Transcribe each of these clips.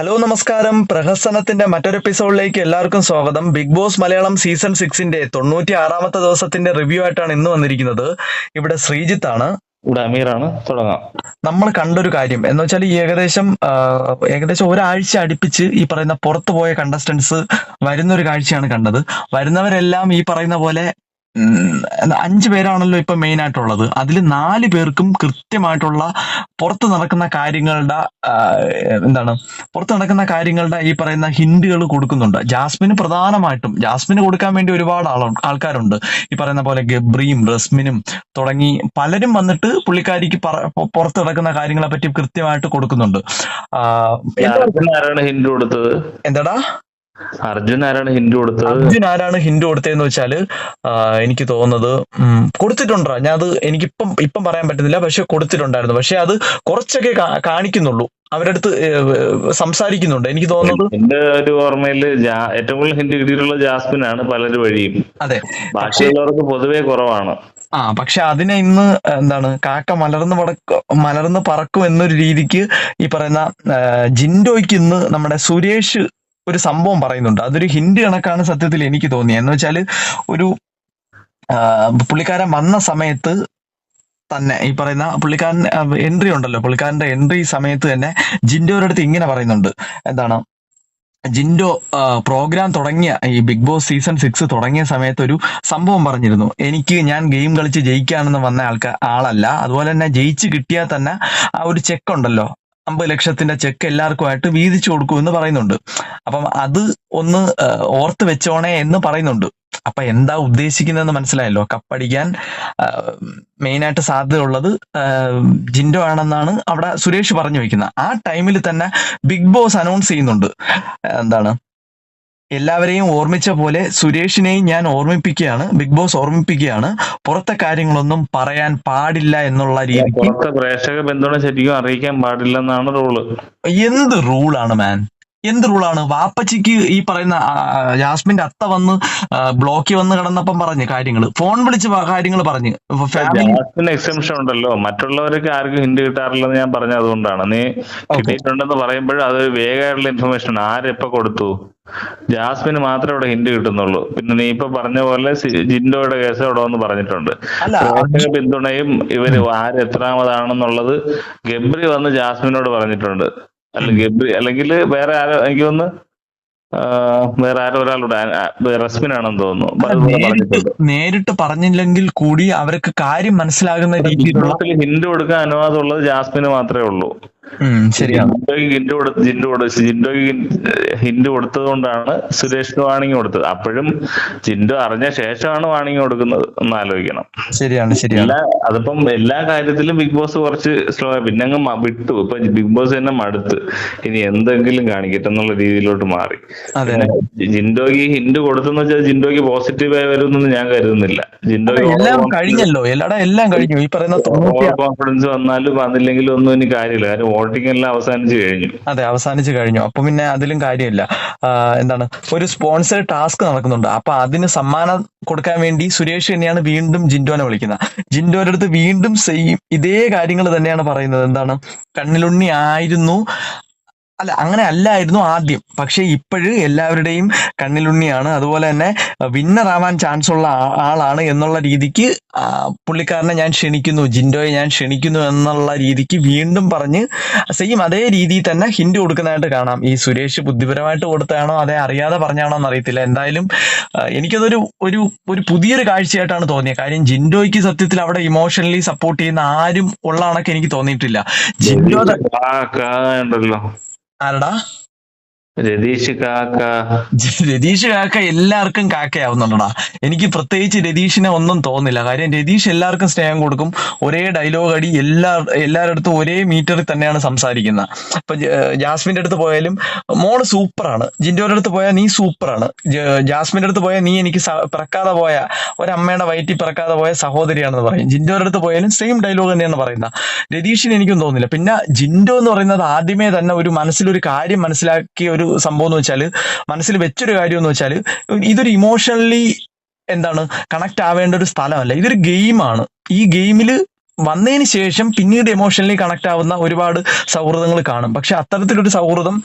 Hello നമസ്കാരം. പ്രഹസനത്തിന്റെ മറ്റൊരു എപ്പിസോഡിലേക്ക് എല്ലാവർക്കും സ്വാഗതം. ബിഗ് ബോസ് മലയാളം സീസൺ സിക്സിന്റെ തൊണ്ണൂറ്റി ആറാമത്തെ ദിവസത്തിന്റെ റിവ്യൂ ആയിട്ടാണ് ഇന്ന് വന്നിരിക്കുന്നത്. ഇവിടെ ശ്രീജിത്ത് ആണ്. ഇവിടെ അമീറാണ് തുടങ്ങാം. നമ്മൾ കണ്ടൊരു കാര്യം. എന്ന് വെച്ചാൽ ഈ ഏകദേശം ഏകദേശം ഒരാഴ്ച അടുപ്പിച്ച് ഈ പറയുന്ന പുറത്തു പോയ കണ്ടസ്റ്റൻസ് വരുന്ന ഒരു കാഴ്ചയാണ് കണ്ടത്. വരുന്നവരെല്ലാം ഈ പറയുന്ന പോലെ അഞ്ച് പേരാണല്ലോ ഇപ്പൊ മെയിൻ ആയിട്ടുള്ളത്. അതിൽ നാല് പേർക്കും കൃത്യമായിട്ടുള്ള പുറത്ത് നടക്കുന്ന കാര്യങ്ങളുടെ എന്താണ് പുറത്ത് നടക്കുന്ന കാര്യങ്ങളുടെ ഈ പറയുന്ന ഹിന്റുകൾ കൊടുക്കുന്നുണ്ട്. ജാസ്മിന് പ്രധാനമായിട്ടും ജാസ്മിന് കൊടുക്കാൻ വേണ്ടി ഒരുപാട് ആൾ ആൾക്കാരുണ്ട്. ഈ പറയുന്ന പോലെ ഗബ്രിയും റസ്മിനും തുടങ്ങി പലരും വന്നിട്ട് പുള്ളിക്കാരിക്ക് പറ- പുറത്ത് നടക്കുന്ന കാര്യങ്ങളെ പറ്റി കൃത്യമായിട്ട് കൊടുക്കുന്നുണ്ട്. എന്താടാ? അർജുൻ ആരാണ് ഹിന്റ് കൊടുത്തത്? അർജുൻ ആരാണ് ഹിന്റ് കൊടുത്തതെന്ന് വെച്ചാൽ എനിക്ക് തോന്നുന്നത് കൊടുത്തിട്ടുണ്ടോ? ഞാൻ അത് എനിക്കിപ്പം ഇപ്പം പറയാൻ പറ്റുന്നില്ല പക്ഷെ കൊടുത്തിട്ടുണ്ടായിരുന്നു. പക്ഷെ അത് കുറച്ചൊക്കെ കാണിക്കുന്നുള്ളൂ. അവരുടെ അടുത്ത് സംസാരിക്കുന്നുണ്ട്. എനിക്ക് തോന്നുന്നത് എന്റെ ഒരു ഓർമ്മയിൽ ഏറ്റവും കൂടുതൽ ഹിന്റ് കിട്ടിയിട്ടുള്ള ജാസ്മിൻ ആണ് പലര് വഴിയും. അതെ. ബാക്കിയുള്ളവർക്ക് പൊതുവെ കുറവാണ്. ആ പക്ഷെ അതിനെ ഇന്ന് എന്താണ് കാക്ക മലർന്ന് പടക്ക മലർന്ന് പറക്കും എന്നൊരു രീതിക്ക് ഈ പറയുന്ന ജിൻഡോയ്ക്ക് ഇന്ന് നമ്മുടെ സുരേഷ് ഒരു സംഭവം പറയുന്നുണ്ട്. അതൊരു ഹിന്റ് കണക്കാണ് സത്യത്തിൽ എനിക്ക് തോന്നിയത് എന്ന് വെച്ചാൽ ഒരു പുള്ളിക്കാരൻ വന്ന സമയത്ത് തന്നെ ഈ പറയുന്ന പുള്ളിക്കാരൻ എൻട്രി ഉണ്ടല്ലോ. പുള്ളിക്കാരന്റെ എൻട്രി സമയത്ത് തന്നെ ജിൻഡോയുടെ അടുത്ത് ഇങ്ങനെ പറയുന്നുണ്ട്. എന്താണ്? ജിൻഡോ പ്രോഗ്രാം തുടങ്ങിയ ഈ ബിഗ് ബോസ് സീസൺ സിക്സ് തുടങ്ങിയ സമയത്ത് ഒരു സംഭവം പറഞ്ഞിരുന്നു. എനിക്ക് ഞാൻ ഗെയിം കളിച്ച് ജയിക്കാണെന്ന് വന്ന ആൾക്കാർ ആളല്ല. അതുപോലെ തന്നെ ജയിച്ച് കിട്ടിയാൽ തന്നെ ആ ഒരു ചെക്ക് ഉണ്ടല്ലോ. അമ്പത് ലക്ഷത്തിന്റെ ചെക്ക് എല്ലാവർക്കുമായിട്ട് വീതിച്ചു കൊടുക്കുമെന്ന് പറയുന്നുണ്ട്. അപ്പം അത് ഒന്ന് ഓർത്ത് വെച്ചോണേ എന്ന് പറയുന്നുണ്ട്. അപ്പൊ എന്താ ഉദ്ദേശിക്കുന്നതെന്ന് മനസ്സിലായല്ലോ. കപ്പടിക്കാൻ മെയിനായിട്ട് സാധ്യതയുള്ളത് ജിൻഡോ ആണെന്നാണ് അവിടെ സുരേഷ് പറഞ്ഞു വെക്കുന്നത് ആ ടൈമിൽ തന്നെ ബിഗ് ബോസ് അനൗൺസ് ചെയ്യുന്നുണ്ട്. എന്താണ്? എല്ലാവരെയും ഓർമ്മിച്ച പോലെ സുരേഷിനെയും ഞാൻ ഓർമ്മിപ്പിക്കുകയാണ് ബിഗ് ബോസ് ഓർമ്മിപ്പിക്കുകയാണ്. പുറത്തെ കാര്യങ്ങളൊന്നും പറയാൻ പാടില്ല എന്നുള്ള രീതി പുറത്തെ പ്രേക്ഷക പിന്തുണ ശരിക്കും അറിയിക്കാൻ പാടില്ല എന്നാണ് റൂൾ എന്ത് റൂളാണ് മാൻ എന്ത് റൂളാണ് വാപ്പച്ചിക്ക് ഈ പറയുന്ന ജാസ്മിന്റെ അത്ത വന്ന് ബ്ലോക്കിൽ വന്ന് കിടന്നപ്പം പറഞ്ഞ് കാര്യങ്ങൾ ഫോൺ വിളിച്ച് കാര്യങ്ങൾ പറഞ്ഞു. എക്സംഷൻ ഉണ്ടല്ലോ. മറ്റുള്ളവർക്ക് ആർക്കും ഹിന്റ് കിട്ടാറില്ലെന്ന് ഞാൻ പറഞ്ഞത് അതുകൊണ്ടാണ്. നീ കിട്ടിയിട്ടുണ്ടെന്ന് പറയുമ്പോൾ അത് വേഗമായിട്ടുള്ള ഇൻഫർമേഷൻ ആരെപ്പോ കൊടുത്തു? ജാസ്മിന് മാത്രമേ ഇവിടെ ഹിന്റ് കിട്ടുന്നുള്ളൂ. പിന്നെ നീ ഇപ്പൊ പറഞ്ഞ പോലെ ജിൻഡോയുടെ കേസ് അവിടെ വന്ന് പറഞ്ഞിട്ടുണ്ട്. പിന്തുണയും ഇവർ ആര് എത്രാമതാണെന്നുള്ളത് ഗബ്രി വന്ന് ജാസ്മിനോട് പറഞ്ഞിട്ടുണ്ട്. അല്ല ഗബ്രി അല്ലെങ്കിൽ വേറെ ആരോ എനിക്ക് തോന്നുന്നു വേറെ ആരോ ഒരാളുടെ റസ്മിനാണെന്ന് തോന്നുന്നു. നേരിട്ട് പറഞ്ഞില്ലെങ്കിൽ കൂടി അവർക്ക് കാര്യം മനസ്സിലാകുന്ന രീതിയിൽ ഹിന്റ് കൊടുക്കാൻ അനുവാദമുള്ളത് ജാസ്മിന് മാത്രമേ ഉള്ളൂ. ജിൻഡോയ്ക്ക് ഹിന്റ് കൊടുത്ത് ജിൻഡോ കൊടുത്ത് ജിൻഡോയ്ക്ക് ഹിന്റ് കൊടുത്തത് കൊണ്ടാണ് സുരേഷിന് വാണിംഗ് കൊടുത്തത്. അപ്പോഴും ജിൻഡോ അറിഞ്ഞ ശേഷമാണ് വാണിംഗ് കൊടുക്കുന്നത് എന്ന് ആലോചിക്കണം. ശരിയാണ് ശരിയാണ്. അതിപ്പം എല്ലാ കാര്യത്തിലും ബിഗ് ബോസ് കുറച്ച് സ്ലോ പിന്നെ അങ്ങ് വിട്ടു. ഇപ്പൊ ബിഗ് ബോസ് തന്നെ മടുത്ത്. ഇനി എന്തെങ്കിലും കാണിക്കട്ടെ എന്നുള്ള രീതിയിലോട്ട് മാറി. ജിൻഡോയ്ക്ക് ഹിന്റ് കൊടുത്തെന്ന് വെച്ചാൽ ജിൻഡോയ്ക്ക് പോസിറ്റീവായി വരുമെന്ന് ഞാൻ കരുതുന്നില്ല. ജിൻഡോയ്ക്ക് എല്ലാം കഴിഞ്ഞല്ലോ. എല്ലാടെ എല്ലാം കഴിഞ്ഞു. ഈ പറയുന്ന കോൺഫിഡൻസ് വന്നാലും വന്നില്ലെങ്കിലും ഒന്നും ഇനി കാര്യമില്ല. കാര്യം വോട്ടിംഗ് എല്ലാം അവസാനിച്ചു കഴിഞ്ഞു. അതെ അവസാനിച്ചു കഴിഞ്ഞു. അപ്പൊ പിന്നെ അതിലും കാര്യമില്ല. എന്താണ് ഒരു സ്പോൺസർ ടാസ്ക് നടക്കുന്നുണ്ട്. അപ്പൊ അതിന് സമ്മാനം കൊടുക്കാൻ വേണ്ടി സുരേഷ് തന്നെയാണ് വീണ്ടും ജിൻഡോനെ വിളിക്കുന്നത്. ജിൻഡോന്റെ അടുത്ത് വീണ്ടും സെയിം ഇതേ കാര്യങ്ങൾ തന്നെയാണ് പറയുന്നത്. എന്താണ് കണ്ണിലുണ്ണി ആയിരുന്നു. അല്ല അങ്ങനെ അല്ലായിരുന്നു ആദ്യം. പക്ഷെ ഇപ്പോഴ് എല്ലാവരുടെയും കണ്ണിലുണ്ണിയാണ്. അതുപോലെ തന്നെ വിന്നർ ആവാൻ ചാൻസ് ഉള്ള ആളാണ് എന്നുള്ള രീതിക്ക് പുള്ളിക്കാരനെ ഞാൻ ക്ഷണിക്കുന്നു ജിൻഡോയെ ഞാൻ ക്ഷണിക്കുന്നു എന്നുള്ള രീതിക്ക് വീണ്ടും പറഞ്ഞ് സെയിം അതേ രീതിയിൽ തന്നെ ഹിന്റ് കൊടുക്കുന്നതായിട്ട് കാണാം. ഈ സുരേഷ് ബുദ്ധിപരമായിട്ട് കൊടുത്താണോ അതേ അറിയാതെ പറഞ്ഞാണോ എന്ന് അറിയത്തില്ല എന്തായാലും എനിക്കതൊരു ഒരു ഒരു പുതിയൊരു കാഴ്ചയായിട്ടാണ് തോന്നിയത്. കാര്യം ജിൻഡോയ്ക്ക് സത്യത്തിൽ അവിടെ ഇമോഷണലി സപ്പോർട്ട് ചെയ്യുന്ന ആരും ഉള്ള കണക്ക് എനിക്ക് തോന്നിയിട്ടില്ല. ജിൻഡോ ആരടാ രതീഷ് കാക്ക. രതീഷ് കാക്ക എല്ലാവർക്കും കാക്കയാവുന്നുണ്ടടാ. എനിക്ക് പ്രത്യേകിച്ച് രതീഷിനെ ഒന്നും തോന്നില്ല കാര്യം രതീഷ് എല്ലാവർക്കും സ്നേഹം കൊടുക്കും. ഒരേ ഡയലോഗ് അടി എല്ലാ എല്ലാവരുടെ ഒരേ മീറ്ററിൽ തന്നെയാണ് സംസാരിക്കുന്നത്. ഇപ്പൊ ജ- ജാസ്മിന്റെ അടുത്ത് പോയാലും മോൾ സൂപ്പറാണ്. ജിൻഡോയുടെ അടുത്ത് പോയാൽ നീ സൂപ്പറാണ്. ജാസ്മിന്റെ അടുത്ത് പോയാൽ നീ എനിക്ക് പിറക്കാതെ പോയ ഒരമ്മയുടെ വയറ്റിൽ പിറക്കാതെ പോയ സഹോദരിയാണെന്ന് പറയും. ജിൻഡോയുടെ അടുത്ത് പോയാലും സെയിം ഡയലോഗ് തന്നെയാണ് പറയുന്നത്. രതീഷിന് എനിക്കും തോന്നില്ല പിന്നെ ജിൻഡോ എന്ന് പറയുന്നത് ആദ്യമേ തന്നെ ഒരു മനസ്സിലൊരു കാര്യം മനസ്സിലാക്കിയ ഒരു സംഭവം എന്ന് വെച്ചാൽ മനസ്സിൽ വെച്ചൊരു കാര്യം എന്ന് വെച്ചാൽ ഇതൊരു ഇമോഷണലി എന്താണ് കണക്ട് ആവേണ്ട ഒരു സ്ഥലമല്ല. ഇതൊരു ഗെയിമാണ് ഈ ഗെയിമിൽ വന്നതിന് ശേഷം പിന്നീട് എമോഷണലി കണക്ട് ആവുന്ന ഒരുപാട് സൗഹൃദങ്ങൾ കാണും. പക്ഷെ അത്തരത്തിലൊരു സൗഹൃദം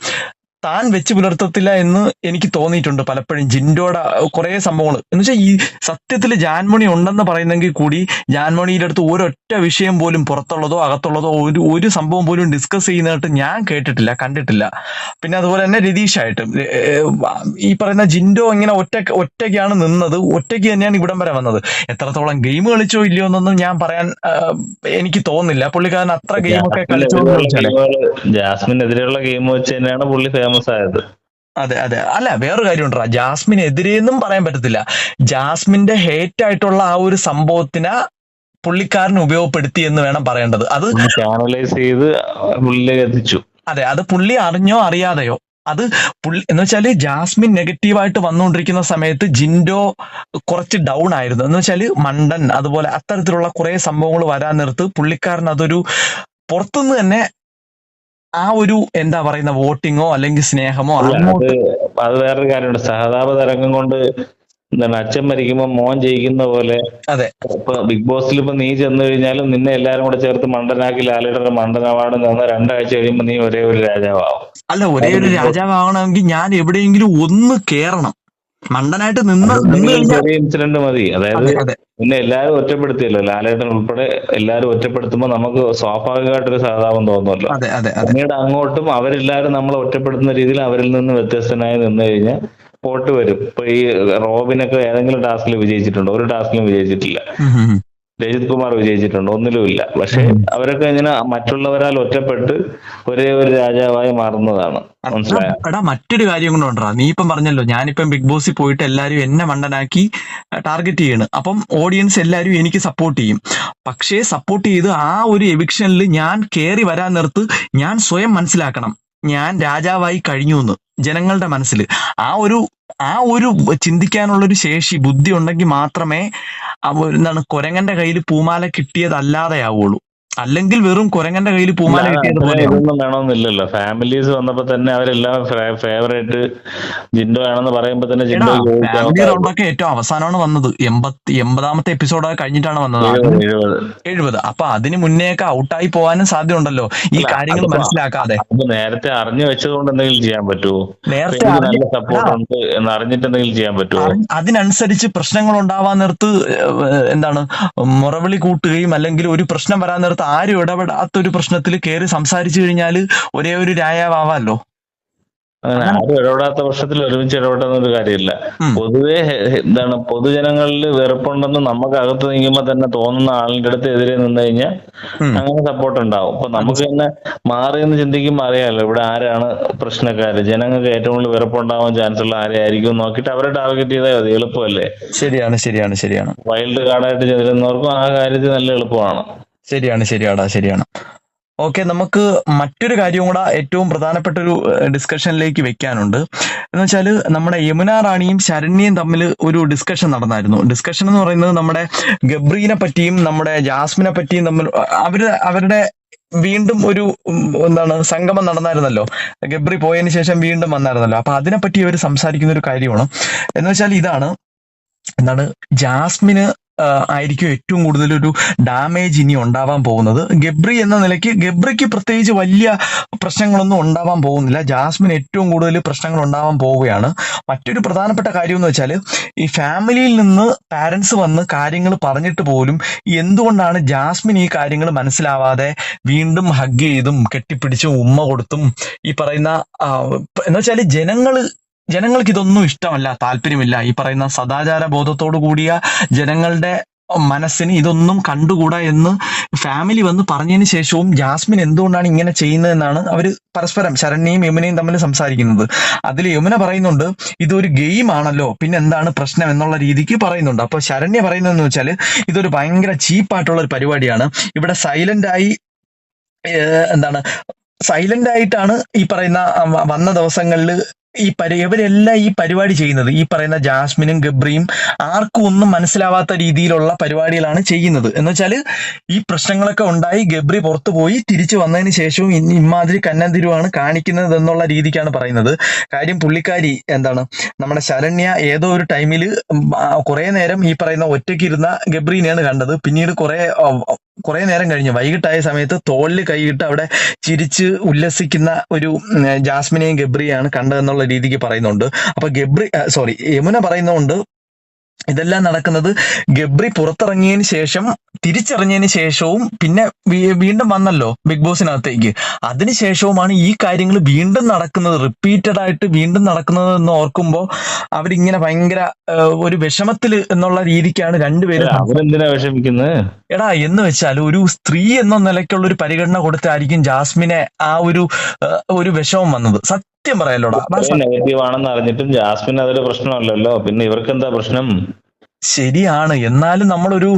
താൻ വെച്ച് പുലർത്തത്തില്ല എന്ന് എനിക്ക് തോന്നിയിട്ടുണ്ട് പലപ്പോഴും. ജിൻഡോടെ കുറെ സംഭവങ്ങൾ. എന്ന് വെച്ചാൽ ഈ സത്യത്തിൽ ജാൻമണി ഉണ്ടെന്ന് പറയുന്നെങ്കിൽ കൂടി ജാൻമണിയുടെ അടുത്ത് ഒരൊറ്റ വിഷയം പോലും പുറത്തുള്ളതോ അകത്തുള്ളതോ ഒരു ഒരു സംഭവം പോലും ഡിസ്കസ് ചെയ്യുന്നതായിട്ട് ഞാൻ കേട്ടിട്ടില്ല കണ്ടിട്ടില്ല. പിന്നെ അതുപോലെ തന്നെ രതീഷായിട്ടും. ഈ പറയുന്ന ജിൻഡോ ഇങ്ങനെ ഒറ്റ ഒറ്റയ്ക്കാണ് നിന്നത്. ഒറ്റയ്ക്ക് തന്നെയാണ് ഇവിടം വരെ വന്നത്. എത്രത്തോളം ഗെയിം കളിച്ചോ ഇല്ലയോ എന്നൊന്നും ഞാൻ പറയാൻ എനിക്ക് തോന്നുന്നില്ല. പുള്ളിക്കാരൻ അത്ര ഗെയിമൊക്കെ കളിച്ചോ ജാസ്മിനെതിരെയുള്ള ഗെയിം വെച്ച് തന്നെയാണ് പുള്ളി ഫേമസ് ആയത്. അതെ അതെ. അല്ല വേറൊരു കാര്യമുണ്ടാ ജാസ്മിനെതിരെയെന്നും പറയാൻ പറ്റത്തില്ല. ജാസ്മിന്റെ ഹേറ്റ് ആയിട്ടുള്ള ആ ഒരു സംഭവത്തിനെ പുള്ളിക്കാരൻ ഉപയോഗപ്പെടുത്തി എന്ന് വേണം പറയേണ്ടത്. അത് ചാനലൈസ് ചെയ്ത് എത്തിച്ചു അതെ അത് പുള്ളി അറിഞ്ഞോ അറിയാതെയോ. അത് പുള്ളി എന്ന് വെച്ചാൽ ജാസ്മിൻ നെഗറ്റീവായിട്ട് വന്നുകൊണ്ടിരിക്കുന്ന സമയത്ത് ജിൻഡോ കുറച്ച് ഡൗൺ ആയിരുന്നു. എന്ന് വെച്ചാൽ മണ്ടൻ അതുപോലെ അത്തരത്തിലുള്ള കുറെ സംഭവങ്ങൾ വരാൻ നിർത്ത് പുള്ളിക്കാരൻ അതൊരു പുറത്തുനിന്ന് തന്നെ ആ ഒരു എന്താ പറയുന്ന വോട്ടിങ്ങോ അല്ലെങ്കിൽ സ്നേഹമോ അത് അത് വേറൊരു കാര്യമുണ്ട്. സഹതാപ തരംഗം കൊണ്ട് എന്താണ് അച്ഛൻ മരിക്കുമ്പോ മോൻ ജയിക്കുന്ന പോലെ അതെ. ഇപ്പൊ ബിഗ് ബോസിൽ ഇപ്പൊ നീ ചെന്ന് കഴിഞ്ഞാലും നിന്നെ എല്ലാരും കൂടെ ചേർത്ത് മണ്ടനാക്കി ലാലേട്ടന്റെ മണ്ടൻ അവാർഡ് തന്ന രണ്ടാഴ്ച കഴിയുമ്പോ നീ ഒരേ ഒരു രാജാവാകും അല്ല ഒരേ ഒരു രാജാവാകണമെങ്കിൽ ഞാൻ എവിടെയെങ്കിലും ഒന്ന് കേറണം. മണ്ടനായിട്ട് നിന്ന് ഇൻസിഡന്റ് മതി. അതായത് അതെ അതെ. പിന്നെ എല്ലാരും ഒറ്റപ്പെടുത്തിയല്ലോ. ലാലേട്ടൻ ഉൾപ്പെടെ എല്ലാരും ഒറ്റപ്പെടുത്തുമ്പോ നമുക്ക് സ്വാഭാവികമായിട്ടൊരു സഹതാപം തോന്നുമല്ലോ. പിന്നീട് അങ്ങോട്ടും അവരെല്ലാരും നമ്മളെ ഒറ്റപ്പെടുത്തുന്ന രീതിയിൽ അവരിൽ നിന്ന് വ്യത്യസ്തനായി നിന്ന് കഴിഞ്ഞാൽ പോട്ട് വരും. ഇപ്പൊ ഈ റോബിനൊക്കെ ഏതെങ്കിലും ടാസ്കിൽ വിജയിച്ചിട്ടുണ്ടോ? ഒരു ടാസ്കിലും വിജയിച്ചിട്ടില്ല. രജിത് കുമാർ വിജയിച്ചിട്ടുണ്ട് ഒന്നിലുമില്ല പക്ഷെ അവരൊക്കെ ഇങ്ങനെ മറ്റുള്ളവരാൽ ഒറ്റപ്പെട്ട് ഒരേ ഒരു രാജാവായി മാറുന്നതാണ്. മനസ്സിലായോ? എടാ, മറ്റൊരു കാര്യം കൂടെ ഉണ്ടാ നീ ഇപ്പം പറഞ്ഞല്ലോ ഞാനിപ്പം ബിഗ് ബോസിൽ പോയിട്ട് എല്ലാരും എന്നെ മണ്ടനാക്കി ടാർഗറ്റ് ചെയ്യണ്. അപ്പം ഓഡിയൻസ് എല്ലാരും എനിക്ക് സപ്പോർട്ട് ചെയ്യും. പക്ഷേ സപ്പോർട്ട് ചെയ്ത് ആ ഒരു എവിക്ഷനിൽ ഞാൻ കയറി വരാൻ നിർത്ത് ഞാൻ സ്വയം മനസ്സിലാക്കണം. ഞാൻ രാജാവായി കഴിഞ്ഞു എന്ന് ജനങ്ങളുടെ മനസ്സിൽ ആ ഒരു ആ ഒരു ചിന്തിക്കാനുള്ള ഒരു ശേഷി ബുദ്ധി ഉണ്ടെങ്കിൽ മാത്രമേ എന്താണ് കൊരങ്ങന്റെ കയ്യിൽ പൂമാല കിട്ടിയതല്ലാതെ ആവുള്ളൂ അല്ലെങ്കിൽ വെറും കുരങ്ങന്റെ കയ്യിൽ പൂമാല ഇതൊന്നും വേണമെന്നില്ലല്ലോ. ഫാമിലീസ് വന്നപ്പോ തന്നെ അവരെല്ലാം ഫേവറേറ്റ് ജിൻഡോ ആണെന്ന് പറയുമ്പോ തന്നെ ജിൻഡോ ഫാമിലി റൗണ്ടൊക്കെ ഏറ്റവും അവസാനമാണ് വന്നത്. എൺപത്തി എൺപതാമത്തെ എപ്പിസോഡ് കഴിഞ്ഞിട്ടാണ് വന്നത് എഴുപത് അപ്പൊ അതിന് മുന്നേയൊക്കെ ഔട്ടായി പോകാനും സാധ്യതയുണ്ടല്ലോ. ഈ കാര്യങ്ങൾ മനസ്സിലാക്കാതെ. നേരത്തെ അറിഞ്ഞു വെച്ചതുകൊണ്ട് എന്തെങ്കിലും ചെയ്യാൻ പറ്റുമോ നേരത്തെ നല്ല സപ്പോർട്ട് ഉണ്ട് എന്ന് അറിഞ്ഞിട്ട് എന്തെങ്കിലും ചെയ്യാൻ പറ്റുമോ അതിനനുസരിച്ച് പ്രശ്നങ്ങൾ ഉണ്ടാവാൻ നേരത്ത് ഏഹ്, എന്താണ് മുറവിളി കൂട്ടുകയും അല്ലെങ്കിൽ ഒരു പ്രശ്നം വരാൻ നേരത്ത് ആരും ഇടപെടാത്ത ഒരു പ്രശ്നത്തിൽ കയറി സംസാരിച്ചു കഴിഞ്ഞാൽ ഒരേ ഒരു രായാവാമല്ലോ ആരും ഇടപെടാത്ത പക്ഷത്തിൽ ഒരുമിച്ച് ഇടപെടുന്ന ഒരു കാര്യമില്ല പൊതുവേ എന്താണ് പൊതുജനങ്ങളിൽ വെറുപ്പുണ്ടെന്ന് നമുക്ക് അകത്ത് നീങ്ങുമ്പോ തന്നെ തോന്നുന്ന ആളിന്റെ അടുത്ത് എതിരെ നിന്ന് കഴിഞ്ഞാൽ അങ്ങനെ സപ്പോർട്ട് ഉണ്ടാവും. അപ്പൊ നമുക്ക് തന്നെ മാറി എന്ന് ചിന്തിക്കുമ്പോൾ അറിയാമല്ലോ ഇവിടെ ആരാണ് പ്രശ്നക്കാര്. ജനങ്ങൾക്ക് ഏറ്റവും കൂടുതൽ വെറുപ്പുണ്ടാവാൻ ചാൻസ് ഉള്ള ആരെയായിരിക്കും നോക്കിയിട്ട് അവരെ ടാർഗറ്റ് ചെയ്താൽ മതി. എളുപ്പമല്ലേ? ശരിയാണ് ശരിയാണ് ശരിയാണ്. വൈൽഡ് കാർഡായിട്ട് ചെല്ലുന്നവർക്കും ആ കാര്യത്തിൽ നല്ല എളുപ്പമാണ്. ശരിയാണ് ശരിയാടാ ശരിയാണ്. ഓക്കെ നമുക്ക് മറ്റൊരു കാര്യം കൂടെ ഏറ്റവും പ്രധാനപ്പെട്ട ഒരു ഡിസ്കഷനിലേക്ക് വെക്കാനുണ്ട്. എന്ന് വെച്ചാൽ നമ്മുടെ യമുന റാണിയും ശരണ്യയും തമ്മിൽ ഒരു ഡിസ്കഷൻ നടന്നായിരുന്നു. ഡിസ്കഷൻ എന്ന് പറയുന്നത് നമ്മുടെ ഗബ്രീനെ പറ്റിയും നമ്മുടെ ജാസ്മിനെ പറ്റിയും തമ്മിൽ അവർ അവരുടെ വീണ്ടും ഒരു എന്താണ് സംഗമം നടന്നായിരുന്നല്ലോ. ഗബ്രി പോയതിനു ശേഷം വീണ്ടും വന്നായിരുന്നല്ലോ. അപ്പൊ അതിനെപ്പറ്റി അവർ സംസാരിക്കുന്ന ഒരു കാര്യമാണ്. എന്ന് വെച്ചാൽ ഇതാണ് എന്താണ് ജാസ്മിന് ആയിരിക്കും ഏറ്റവും കൂടുതൽ ഒരു ഡാമേജ് ഇനി ഉണ്ടാവാൻ പോകുന്നത്. ഗബ്രി എന്ന നിലയ്ക്ക് ഗബ്രിക്ക് പ്രത്യേകിച്ച് വലിയ പ്രശ്നങ്ങളൊന്നും ഉണ്ടാവാൻ പോകുന്നില്ല. ജാസ്മിൻ ഏറ്റവും കൂടുതൽ പ്രശ്നങ്ങൾ ഉണ്ടാവാൻ പോവുകയാണ്. മറ്റൊരു പ്രധാനപ്പെട്ട കാര്യം എന്ന് വെച്ചാൽ ഈ ഫാമിലിയിൽ നിന്ന് പാരൻസ് വന്ന് കാര്യങ്ങൾ പറഞ്ഞിട്ട് പോലും എന്തുകൊണ്ടാണ് ജാസ്മിൻ ഈ കാര്യങ്ങൾ മനസ്സിലാവാതെ വീണ്ടും ഹഗ് ചെയ്തും കെട്ടിപ്പിടിച്ചും ഉമ്മ കൊടുത്തും ഈ പറയുന്ന എന്ന് വെച്ചാൽ ജനങ്ങൾ ജനങ്ങൾക്ക് ഇതൊന്നും ഇഷ്ടമല്ല താല്പര്യമില്ല. ഈ പറയുന്ന സദാചാര ബോധത്തോടു കൂടിയ ജനങ്ങളുടെ മനസ്സിന് ഇതൊന്നും കണ്ടുകൂടാ എന്ന് ഫാമിലി വന്ന് പറഞ്ഞതിന് ശേഷവും ജാസ്മിൻ എന്തുകൊണ്ടാണ് ഇങ്ങനെ ചെയ്യുന്നതെന്നാണ് അവർ പരസ്പരം ശരണ്യയും യമുനയും തമ്മിൽ സംസാരിക്കുന്നത്. അതിൽ യമുന പറയുന്നുണ്ട് ഇതൊരു ഗെയിം ആണല്ലോ. പിന്നെ എന്താണ് പ്രശ്നം? എന്നുള്ള രീതിക്ക് പറയുന്നുണ്ട്. അപ്പൊ ശരണ്യ പറയുന്നതെന്ന് വെച്ചാൽ ഇതൊരു ഭയങ്കര ചീപ്പായിട്ടുള്ള ഒരു പരിപാടിയാണ്. ഇവിടെ സൈലന്റ് ആയി എന്താണ് സൈലന്റ് ആയിട്ടാണ് ഈ പറയുന്ന വന്ന ദിവസങ്ങളിൽ ഈ പരി ഇവരെല്ലാം ഈ പരിപാടി ചെയ്യുന്നത്. ഈ പറയുന്ന ജാസ്മിനും ഗബ്രിയും ആർക്കും ഒന്നും മനസ്സിലാവാത്ത രീതിയിലുള്ള പരിപാടികളാണ് ചെയ്യുന്നത്. എന്ന് വെച്ചാൽ ഈ പ്രശ്നങ്ങളൊക്കെ ഉണ്ടായി ഗബ്രി പുറത്തു പോയി തിരിച്ചു വന്നതിന് ശേഷവും ഇനി ഇമാതിരി കന്നന്തിരുവാണ് കാണിക്കുന്നത് എന്നുള്ള രീതിക്കാണ് പറയുന്നത്. കാര്യം പുള്ളിക്കാരി എന്താണ്? നമ്മുടെ ശരണ്യ ഏതോ ഒരു ടൈമിൽ കുറേ നേരം ഈ പറയുന്ന ഒറ്റയ്ക്കിരുന്ന ഗബ്രീനെയാണ് കണ്ടത്. പിന്നീട് കുറെ കുറെ നേരം കഴിഞ്ഞ്. വൈകിട്ടായ സമയത്ത് തോളിൽ കൈയിട്ട് അവിടെ ചിരിച്ച് ഉല്ലസിക്കുന്ന ഒരു ജാസ്മിനെയും ഗബ്രിയാണ് കണ്ടതെന്നുള്ള രീതിക്ക് പറയുന്നുണ്ട്. അപ്പൊ ഗബ്രി സോറി യമുന പറയുന്നുണ്ട് ഇതെല്ലാം നടക്കുന്നത് ഗബ്രി പുറത്തിറങ്ങിയതിന് ശേഷം തിരിച്ചറിഞ്ഞതിന് ശേഷവും പിന്നെ വീണ്ടും വന്നല്ലോ ബിഗ് ബോസിനകത്തേക്ക് അതിനുശേഷവുമാണ് ഈ കാര്യങ്ങൾ വീണ്ടും നടക്കുന്നത്. റിപ്പീറ്റഡ് ആയിട്ട് വീണ്ടും നടക്കുന്നത് എന്ന് ഓർക്കുമ്പോൾ അവരിങ്ങനെ ഭയങ്കര ഒരു വിഷമത്തിൽ എന്നുള്ള രീതിക്കാണ് രണ്ടുപേരും അവരെന്തിനാ വിഷമിക്കുന്നത് എടാ എന്ന് വെച്ചാൽ ഒരു സ്ത്രീ എന്ന നിലയ്ക്കുള്ള ഒരു പരിഗണന കൊടുത്തായിരിക്കും ജാസ്മിനെ ആ ഒരു ഒരു വിഷമം വന്നത്. സത്യം പറയാലോടാ നെഗറ്റീവ് ആണെന്ന് അറിഞ്ഞിട്ടും ജാസ്മിൻ അതൊരു പ്രശ്നമല്ലല്ലോ. പിന്നെ ഇവർക്ക് എന്താ പ്രശ്നം? ശരിയാണ്. എന്നാലും നമ്മളൊരു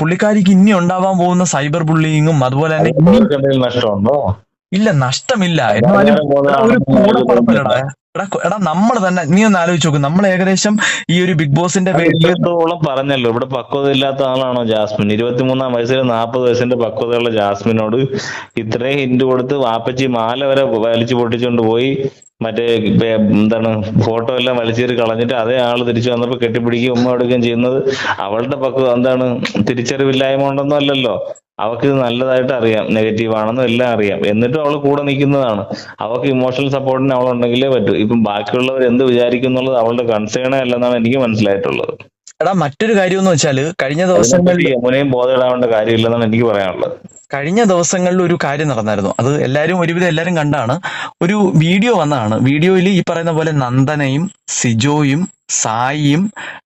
പുള്ളിക്കാരിക്ക് ഇനി ഉണ്ടാവാൻ പോകുന്ന സൈബർ ബുള്ളിങ്ങും അതുപോലെ തന്നെ നഷ്ടമുണ്ടോ? ഇല്ല നഷ്ടമില്ല. എന്നാലും ഒരു എടാ എടാ നമ്മൾ തന്നെ നീ ഒന്ന് ആലോചിച്ച് നോക്ക്. നമ്മൾ ഏകദേശം ഈ ഒരു ബിഗ് ബോസിന്റെ പേരിലോളം പറഞ്ഞല്ലോ. ഇവിടെ പക്വത ഇല്ലാത്ത ആളാണോ ജാസ്മിൻ? ഇരുപത്തിമൂന്നാം വയസ്സിൽ നാൽപ്പത് വയസ്സിന്റെ പക്വതയുള്ള ജാസ്മിനോട് ഇത്രയും ഹിന്റ് കൊടുത്ത് വാപ്പച്ചി മാല വരെ വലിച്ചു പൊട്ടിച്ചുകൊണ്ട് പോയി. മറ്റേ എന്താണ് ഫോട്ടോ എല്ലാം വലിച്ചേറി കളഞ്ഞിട്ട് അതേ ആൾ തിരിച്ചു വന്നപ്പോ കെട്ടിപ്പിടിക്കുകയും ഉമ്മ എടുക്കുകയും ചെയ്യുന്നത് അവളുടെ പക്ക എന്താണ് തിരിച്ചറിവില്ലായ്മ ഉണ്ടെന്നോ അല്ലല്ലോ. അവൾക്ക് ഇത് നല്ലതായിട്ട് അറിയാം നെഗറ്റീവ് ആണെന്നും എല്ലാം അറിയാം. എന്നിട്ടും അവൾ കൂടെ നിൽക്കുന്നതാണ്. അവൾക്ക് ഇമോഷണൽ സപ്പോർട്ടിന് അവൾ ഉണ്ടെങ്കിലേ പറ്റൂ. ഇപ്പം ബാക്കിയുള്ളവർ എന്ത് വിചാരിക്കുന്നുള്ളത് അവളുടെ കൺസേണേ അല്ലെന്നാണ് എനിക്ക് മനസ്സിലായിട്ടുള്ളത്. എടാ മറ്റൊരു കാര്യം എന്ന് വെച്ചാൽ കഴിഞ്ഞ ദിവസം മുനയും യമുനയും ബോധമിടാവേണ്ട കാര്യമില്ലെന്നാണ് എനിക്ക് പറയാനുള്ളത്. കഴിഞ്ഞ ദിവസങ്ങളിൽ ഒരു കാര്യം നടന്നായിരുന്നു. അത് എല്ലാവരും ഒരുവിധം എല്ലാവരും കണ്ടാണ്. ഒരു വീഡിയോ വന്നതാണ്. വീഡിയോയിൽ ഈ പറയുന്ന പോലെ നന്ദനയും സിജോയും സായിയും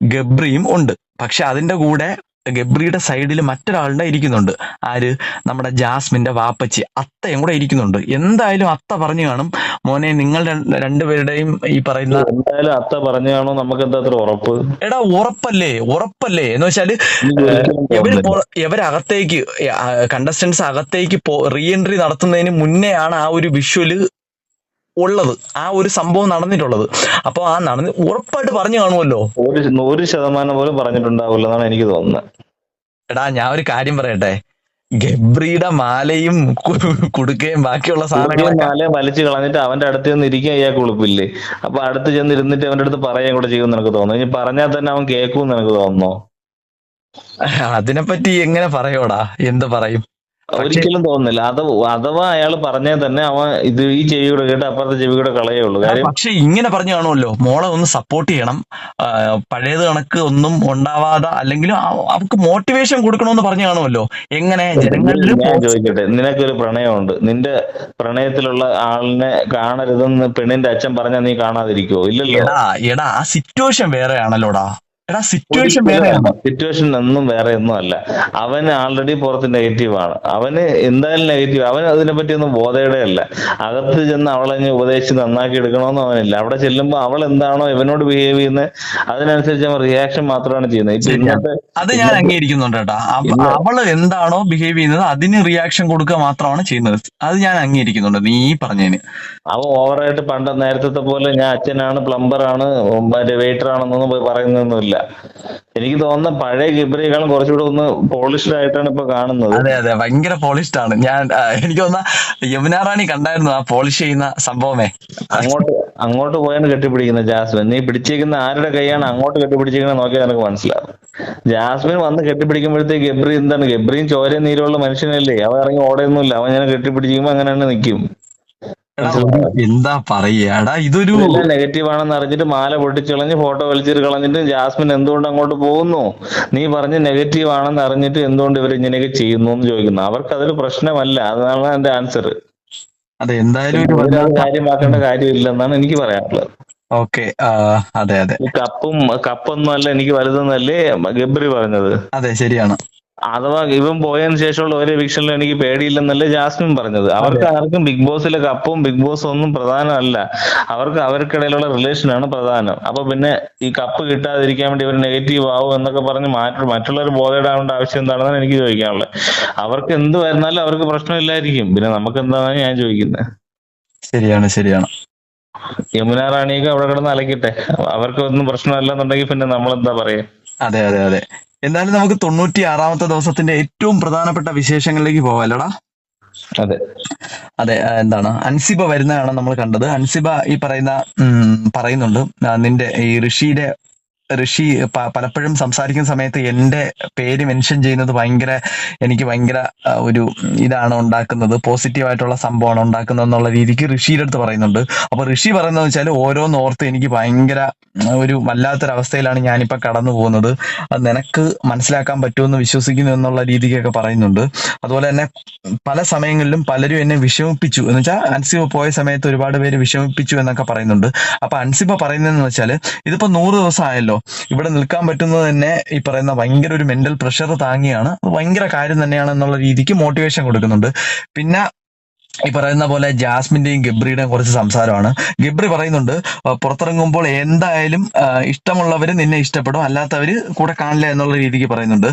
ഗബ്രിയും ഉണ്ട്. പക്ഷെ അതിന്റെ കൂടെ ഗബ്രിയുടെ സൈഡിൽ മറ്റൊരാളുടെ ഇരിക്കുന്നുണ്ട്. ആര്? നമ്മുടെ ജാസ്മിന്റെ വാപ്പച്ചി. അത്തയും കൂടെ ഇരിക്കുന്നുണ്ട്. എന്തായാലും അത്ത പറഞ്ഞു കാണും. മോനെ നിങ്ങൾ രണ്ടുപേരുടെയും ഈ പറയുന്ന എന്തായാലും അത്ത പറഞ്ഞാണോ നമുക്ക് എന്താ ഉറപ്പ്? എടാ ഉറപ്പല്ലേ? ഉറപ്പല്ലേ? എന്ന് വെച്ചാൽ ഇവർ ഇവരകത്തേക്ക് കണ്ടസ്റ്റൻസ് അകത്തേക്ക് റീ എൻട്രി നടത്തുന്നതിന് മുന്നേ ആണ് ആ ഒരു വിഷ്വൽ ഉള്ളത് ആ ഒരു സംഭവം നടന്നിട്ടുള്ളത്. അപ്പൊ ആ നടന്ന് ഉറപ്പായിട്ട് പറഞ്ഞു കാണുമല്ലോ. ഒരു നൂറ് ശതമാനം പോലും പറഞ്ഞിട്ടുണ്ടാവില്ല എന്നാണ് എനിക്ക് തോന്നുന്നത്. എടാ ഞാൻ ഒരു കാര്യം പറയട്ടെ. ഗബ്രിയുടെ മാലയും കുടുക്കയും ബാക്കിയുള്ള സാധനങ്ങളും മാല വലിച്ചു കളഞ്ഞിട്ട് അവന്റെ അടുത്ത് ചെന്ന് ഇരിക്കാൻ ഇയാൾക്ക് ഉളുപ്പില്ലേ അപ്പൊ അടുത്ത് ചെന്ന് ഇരുന്നിട്ട് അവന്റെ അടുത്ത് പറയാൻ കൂടെ ചെയ്യുമെന്ന് എനിക്ക് തോന്നുന്നു? ഇനി പറഞ്ഞാൽ തന്നെ അവൻ കേൾക്കുമെന്ന് എനിക്ക് തോന്നുന്നു? അതിനെപ്പറ്റി എങ്ങനെ പറയോടാ? എന്ത് പറയും? ഒരിക്കലും തോന്നുന്നില്ല. അത് അഥവാ അയാൾ പറഞ്ഞേ തന്നെ അവൻ ഇത് ഈ ചെവി കൂടെ കേട്ട് അപ്പുറത്തെ ചെവി കൂടെ കളയുള്ളൂ കാര്യം പക്ഷെ ഇങ്ങനെ പറഞ്ഞു കാണുമല്ലോ. മോളെ ഒന്ന് സപ്പോർട്ട് ചെയ്യണം. പഴയത് കണക്ക് ഒന്നും ഉണ്ടാവാതെ അല്ലെങ്കിൽ അവർക്ക് മോട്ടിവേഷൻ കൊടുക്കണമെന്ന് പറഞ്ഞു കാണുമല്ലോ. എങ്ങനെ ജനങ്ങളിൽ ഞാൻ ചോദിക്കട്ടെ. നിനക്കൊരു പ്രണയമുണ്ട്. നിന്റെ പ്രണയത്തിലുള്ള ആളിനെ കാണരുതെന്ന് പെണ്ണിന്റെ അച്ഛൻ പറഞ്ഞാൽ നീ കാണാതിരിക്കോ ഇല്ലല്ലോ. എടാ എടാ ആ സിറ്റുവേഷൻ വേറെയാണല്ലോടാ. എടാ സിറ്റുവേഷൻ വേറെയാണ്. സിറ്റുവേഷൻ ഒന്നും വേറെ ഒന്നും അല്ല. അവന് ആൾറെഡി പുറത്ത് നെഗറ്റീവ് ആണ്. അവന് എന്തായാലും നെഗറ്റീവ് അവൻ അതിനെ പറ്റി ഒന്നും ബോധയുടെ അല്ല. അകത്ത് ചെന്ന് അവളെ ഉപദേശിച്ച് നന്നാക്കി എടുക്കണമെന്ന് അവനില്ല. അവിടെ ചെല്ലുമ്പോൾ അവൾ എന്താണോ ഇവനോട് ബിഹേവ് ചെയ്യുന്നത് അതിനനുസരിച്ച് അവൻ റിയാക്ഷൻ മാത്രമാണ് ചെയ്യുന്നത്. അത് ഞാൻ അംഗീകരിക്കുന്നുണ്ട് കേട്ടാ. അവ- അവൾ എന്താണോ ബിഹേവ് ചെയ്യുന്നത് അതിന് റിയാക്ഷൻ കൊടുക്കുക മാത്രമാണ് ചെയ്യുന്നത്. അത് ഞാൻ അംഗീകരിക്കുന്നുണ്ട് നീ പറഞ്ഞതിന്. അവ ഓവറായിട്ട് പണ്ട് നേരത്തെ പോലെ ഞാൻ അച്ഛനാണ് പ്ലംബർ ആണ് വെയിറ്റർ ആണെന്നൊന്നും പറയുന്നൊന്നുമില്ല. എനിക്ക് തോന്നുന്ന പഴയ ഗിബ്രിയേക്കാളും കുറച്ചുകൂടെ ഒന്ന് പോളിഷ്ഡ് ആയിട്ടാണ് ഇപ്പൊ കാണുന്നത്. അതെ അതെ. ഭയങ്കര പോളിഷ്ഡ് ആണ്. ഞാൻ എനിക്ക് തോന്നുന്ന യമുന റാണി കണ്ടായിരുന്നു ആ പോളിഷ് ചെയ്യുന്ന സംഭവമേ. അങ്ങോട്ട് അങ്ങോട്ട് പോയാണ് കെട്ടിപ്പിടിക്കുന്നത് ജാസ്മിൻ. നീ പിടിച്ചേക്കുന്ന ആരുടെ കൈയാണ് അങ്ങോട്ട് കെട്ടിപ്പിടിച്ചിരിക്കുന്നത് നോക്കിയാൽ നിനക്ക് മനസ്സിലാവും. ജാസ്മിൻ വന്ന് കെട്ടിപ്പിടിക്കുമ്പോഴത്തേക്ക് ഗബ്രി എന്താണ്? ഗബ്രിയും ചോരയും നീരുള്ള മനുഷ്യനല്ലേ? അവൻ ഇറങ്ങി ഓടയൊന്നുമില്ല. അവൻ ഞാൻ കെട്ടിപ്പിടിക്കുമ്പോ അങ്ങനെ തന്നെ നിൽക്കും എന്താ പറയാടാ ഇതൊരു നെഗറ്റീവ് ആണെന്ന് അറിഞ്ഞിട്ട് മാല പൊട്ടിച്ച് കളഞ്ഞ് ഫോട്ടോ വലിച്ചിട്ട് കളഞ്ഞിട്ട് ജാസ്മിൻ എന്തുകൊണ്ട് അങ്ങോട്ട് പോകുന്നു? നീ പറഞ്ഞ് നെഗറ്റീവ് ആണെന്ന് അറിഞ്ഞിട്ട് എന്തുകൊണ്ട് ഇവർ ഇങ്ങനെയൊക്കെ ചെയ്യുന്നു എന്ന് ചോദിക്കുന്നു. അവർക്ക് അതൊരു പ്രശ്നമല്ല. അതാണ് എന്റെ ആൻസർ അതെ എന്തായാലും കാര്യമാക്കേണ്ട കാര്യമില്ലെന്നാണ് എനിക്ക് പറയാനുള്ളത്. ഓക്കെ അതെ അതെ. കപ്പും കപ്പൊന്നും അല്ല എനിക്ക് വലുതെന്നല്ലേ ഗബ്രി പറഞ്ഞത്? അതെ ശരിയാണ്. അഥവാ ഇവൻ പോയതിനു ശേഷമുള്ള ഒരു എവിക്ഷനിലും എനിക്ക് പേടിയില്ലെന്നല്ലേ ജാസ്മിൻ പറഞ്ഞത്. അവർക്ക് ആർക്കും ബിഗ് ബോസിലെ കപ്പും ബിഗ് ബോസും ഒന്നും പ്രധാനമല്ല. അവർക്ക് അവർക്കിടയിലുള്ള റിലേഷൻ ആണ് പ്രധാനം. അപ്പൊ പിന്നെ ഈ കപ്പ് കിട്ടാതിരിക്കാൻ വേണ്ടി ഇവർ നെഗറ്റീവ് ആവും എന്നൊക്കെ പറഞ്ഞ് മാറ്റി മറ്റുള്ളവർ ബോധയിടാവേണ്ട ആവശ്യം എന്താണെന്നാണ് എനിക്ക് ചോദിക്കാനുള്ളത്. അവർക്ക് എന്ത് വരുന്നാലും അവർക്ക് പ്രശ്നമില്ലായിരിക്കും. പിന്നെ നമുക്ക് എന്താണെന്ന് ഞാൻ ചോദിക്കുന്നത് ശരിയാണ് ശരിയാണ്. യമുന റാണിയൊക്കെ അവിടെ കിടന്ന് അലക്കിട്ടെ. അവർക്ക് ഒന്നും പ്രശ്നമല്ലെന്നുണ്ടെങ്കിൽ പിന്നെ നമ്മൾ എന്താ പറയാ? അതെ അതെ അതെ. എന്തായാലും നമുക്ക് തൊണ്ണൂറ്റി ആറാമത്തെ ദിവസത്തിന്റെ ഏറ്റവും പ്രധാനപ്പെട്ട വിശേഷങ്ങളിലേക്ക് പോവാലടാ അതെ. അതെ എന്താണ്? അൻസിബ വരുന്നതാണ് നമ്മൾ കണ്ടത്. അൻസിബ ഈ പറയുന്ന പറയുന്നുണ്ട്. നിന്റെ ഈ ഋഷിയുടെ ഋഷി പലപ്പോഴും സംസാരിക്കുന്ന സമയത്ത് എന്റെ പേര് മെൻഷൻ ചെയ്യുന്നത് ഭയങ്കര എനിക്ക് ഭയങ്കര ഒരു ഇതാണ് ഉണ്ടാക്കുന്നത്. പോസിറ്റീവായിട്ടുള്ള സംഭവമാണ് ഉണ്ടാക്കുന്നത് എന്നുള്ള രീതിക്ക് ഋഷിയുടെ അടുത്ത് പറയുന്നുണ്ട്. അപ്പൊ ഋഷി പറയുന്നത് വെച്ചാൽ ഓരോന്ന് ഓർത്ത് എനിക്ക് ഭയങ്കര ഒരു വല്ലാത്തൊരവസ്ഥയിലാണ് ഞാനിപ്പോ കടന്നു പോകുന്നത്. അത് നിനക്ക് മനസ്സിലാക്കാൻ പറ്റുമെന്ന് വിശ്വസിക്കുന്നു എന്നുള്ള രീതിക്കൊക്കെ പറയുന്നുണ്ട്. അതുപോലെ തന്നെ പല സമയങ്ങളിലും പലരും എന്നെ വിഷമിപ്പിച്ചു. എന്ന് വെച്ചാൽ അൻസിബ പോയ സമയത്ത് ഒരുപാട് പേര് വിഷമിപ്പിച്ചു എന്നൊക്കെ പറയുന്നുണ്ട്. അപ്പൊ അൻസിബ പറയുന്നതെന്ന് വെച്ചാൽ ഇതിപ്പോ നൂറ് ദിവസം ആയല്ലോ. ഇവിടെ നിൽക്കാൻ പറ്റുന്നത് തന്നെ ഈ പറയുന്ന ഭയങ്കര ഒരു മെന്റൽ പ്രഷർ താങ്ങിയാണ്. അത് ഭയങ്കര കാര്യം തന്നെയാണ് എന്നുള്ള രീതിക്ക് മോട്ടിവേഷൻ കൊടുക്കുന്നുണ്ട്. പിന്നെ ഈ പറയുന്ന പോലെ ജാസ്മിന്റെയും ഗബ്രിയുടെയും കുറച്ച് സംസാരമാണ്. ഗബ്രി പറയുന്നുണ്ട് പുറത്തിറങ്ങുമ്പോൾ എന്തായാലും ഇഷ്ടമുള്ളവർ നിന്നെ ഇഷ്ടപ്പെടും അല്ലാത്തവർ കൂടെ കാണില്ല എന്നുള്ള രീതിക്ക് പറയുന്നുണ്ട്.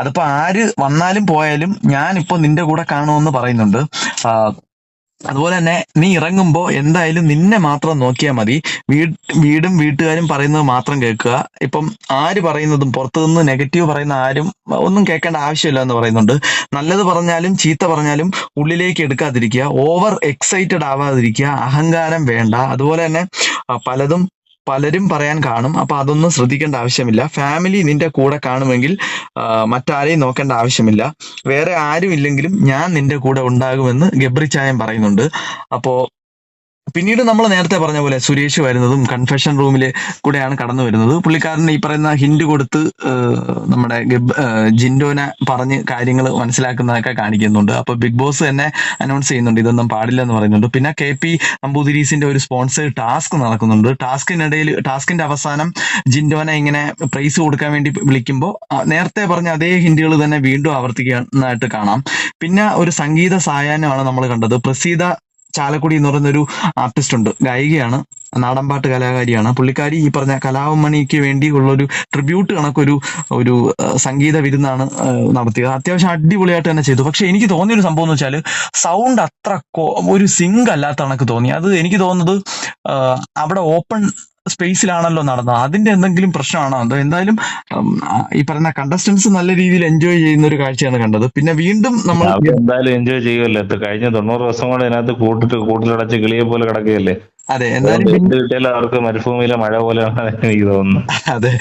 അതിപ്പോ ആര് വന്നാലും പോയാലും ഞാൻ ഇപ്പൊ നിന്റെ കൂടെ കാണുമെന്ന് പറയുന്നുണ്ട്. അതുപോലെ തന്നെ നീ ഇറങ്ങുമ്പോൾ എന്തായാലും നിന്നെ മാത്രം നോക്കിയാൽ മതി. വീട് വീടും വീട്ടുകാരും പറയുന്നത് മാത്രം കേൾക്കുക. ഇപ്പം ആര് പറയുന്നതും പുറത്തുനിന്ന് നെഗറ്റീവ് പറയുന്ന ആരും ഒന്നും കേൾക്കേണ്ട ആവശ്യമില്ല എന്ന് പറയുന്നുണ്ട്. നല്ലത് പറഞ്ഞാലും ചീത്ത പറഞ്ഞാലും ഉള്ളിലേക്ക് എടുക്കാതിരിക്കുക. Over excited ആവാതിരിക്കുക. അഹങ്കാരം വേണ്ട. അതുപോലെ തന്നെ പലതും പലരും പറയാൻ കാണും. അപ്പൊ അതൊന്നും ശ്രദ്ധിക്കേണ്ട ആവശ്യമില്ല. ഫാമിലി നിന്റെ കൂടെ കാണുമെങ്കിൽ മറ്റാരെയും നോക്കേണ്ട ആവശ്യമില്ല. വേറെ ആരും ഇല്ലെങ്കിലും ഞാൻ നിന്റെ കൂടെ ഉണ്ടാകുമെന്ന് ഗബ്രി പറയുന്നുണ്ട്. അപ്പോ പിന്നീട് നമ്മൾ നേരത്തെ പറഞ്ഞ പോലെ സുരേഷ് വരുന്നതും കൺഫെഷൻ റൂമിൽ കൂടെയാണ് കടന്നു വരുന്നത്. പുള്ളിക്കാരൻ ഈ പറയുന്ന ഹിന്റ് കൊടുത്ത് നമ്മുടെ ജിൻഡോനെ പറഞ്ഞ് കാര്യങ്ങൾ മനസ്സിലാക്കുന്നതൊക്കെ കാണിക്കുന്നുണ്ട്. അപ്പൊ ബിഗ് ബോസ് തന്നെ അനൗൺസ് ചെയ്യുന്നുണ്ട് ഇതൊന്നും പാടില്ല എന്ന് പറയുന്നുണ്ട്. പിന്നെ കെ പി നമ്പൂതിരീസിന്റെ ഒരു സ്പോൺസർ ടാസ്ക് നടക്കുന്നുണ്ട്. ടാസ്കിനിടയിൽ ടാസ്കിന്റെ അവസാനം ജിൻഡോനെ ഇങ്ങനെ പ്രൈസ് കൊടുക്കാൻ വേണ്ടി വിളിക്കുമ്പോൾ നേരത്തെ പറഞ്ഞ അതേ ഹിന്റുകൾ തന്നെ വീണ്ടും ആവർത്തിക്കുന്നതായിട്ട് കാണാം. പിന്നെ ഒരു സംഗീത സായാഹ്നമാണ് നമ്മൾ കണ്ടത്. പ്രസീത ചാലക്കുടി എന്ന് പറയുന്ന ഒരു ആർട്ടിസ്റ്റ് ഉണ്ട്. ഗായികയാണ്. നാടൻപാട്ട് കലാകാരിയാണ്. പുള്ളിക്കാരി ഈ പറഞ്ഞ കലാമണിക്ക് വേണ്ടി ഉള്ളൊരു ട്രിബ്യൂട്ട് കണക്കൊരു ഒരു സംഗീത വിരുന്നാണ് നടത്തിയത്. അത്യാവശ്യം അടിപൊളിയായിട്ട് തന്നെ ചെയ്തു. പക്ഷെ എനിക്ക് തോന്നിയ ഒരു സംഭവം എന്ന് വെച്ചാൽ സൗണ്ട് അത്ര ഒരു സിങ്ക് അല്ലാത്ത കണക്ക് തോന്നി. അത് എനിക്ക് തോന്നുന്നത് അവിടെ ഓപ്പൺ സ്പേസിലാണല്ലോ നടന്നത്. അതിന്റെ എന്തെങ്കിലും പ്രശ്നമാണോ? അതോ എന്തായാലും ഈ പറഞ്ഞ കണ്ടസ്റ്റൻസ് നല്ല രീതിയിൽ എൻജോയ് ചെയ്യുന്ന ഒരു കാഴ്ചയാണ് കണ്ടത്. പിന്നെ വീണ്ടും നമ്മൾ എന്തായാലും എൻജോയ് ചെയ്യുമല്ലോ കഴിഞ്ഞ തൊണ്ണൂറ് ദിവസം കൊണ്ട് ഇതിനകത്ത് കൂട്ടിട്ട് കൂട്ടിലടച്ച് കിളിയെ പോലെ കിടക്കുകയല്ലേ? അതെ എന്തായാലും അവർക്ക് മരുഭൂമിയിലെ മഴ പോലെയാണ് എനിക്ക് തോന്നുന്നു. അതെ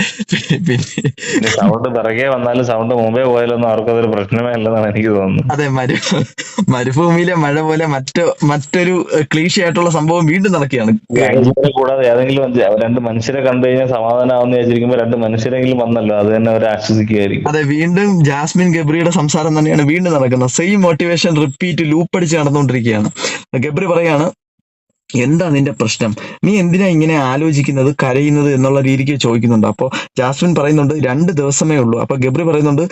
പിന്നെ സൗണ്ട് പിറകെ വന്നാലും സൗണ്ട് മുമ്പേ പോയാലൊന്നും അവർക്കതൊരു പ്രശ്നമേ അല്ലെന്നാണ് എനിക്ക് തോന്നുന്നത്. അതെ മരു മരുഭൂമിയിലെ മഴ പോലെ മറ്റു മറ്റൊരു ക്ലീഷ ആയിട്ടുള്ള സംഭവം വീണ്ടും നടക്കുകയാണ്. കൂടാതെ ഏതെങ്കിലും രണ്ട് മനുഷ്യരെ കണ്ടു കഴിഞ്ഞാൽ സമാധാനം ആവുന്ന വിചാരിക്കുമ്പോ രണ്ട് മനുഷ്യരെങ്കിലും വന്നല്ലോ അത് തന്നെ അവർ ആശ്വസിക്കുകയായിരിക്കും അതെ വീണ്ടും ജാസ്മിൻ ഗബ്രിയുടെ സംസാരം തന്നെയാണ് വീണ്ടും നടക്കുന്നത്. സെയിം മോട്ടിവേഷൻ റിപ്പീറ്റ് ലൂപ്പ് അടിച്ച് നടന്നുകൊണ്ടിരിക്കുകയാണ്. ഗബ്രി പറയാണ് എന്താ നിന്റെ പ്രശ്നം? നീ എന്തിനാ ഇങ്ങനെ ആലോചിക്കുന്നത് കരയുന്നത് എന്നുള്ള രീതിക്ക് ചോദിക്കുന്നുണ്ട്. അപ്പോൾ ജാസ്മിൻ പറയുന്നുണ്ട് രണ്ട് ദിവസമേ ഉള്ളൂ. അപ്പൊ ഗബ്രി പറയുന്നുണ്ട്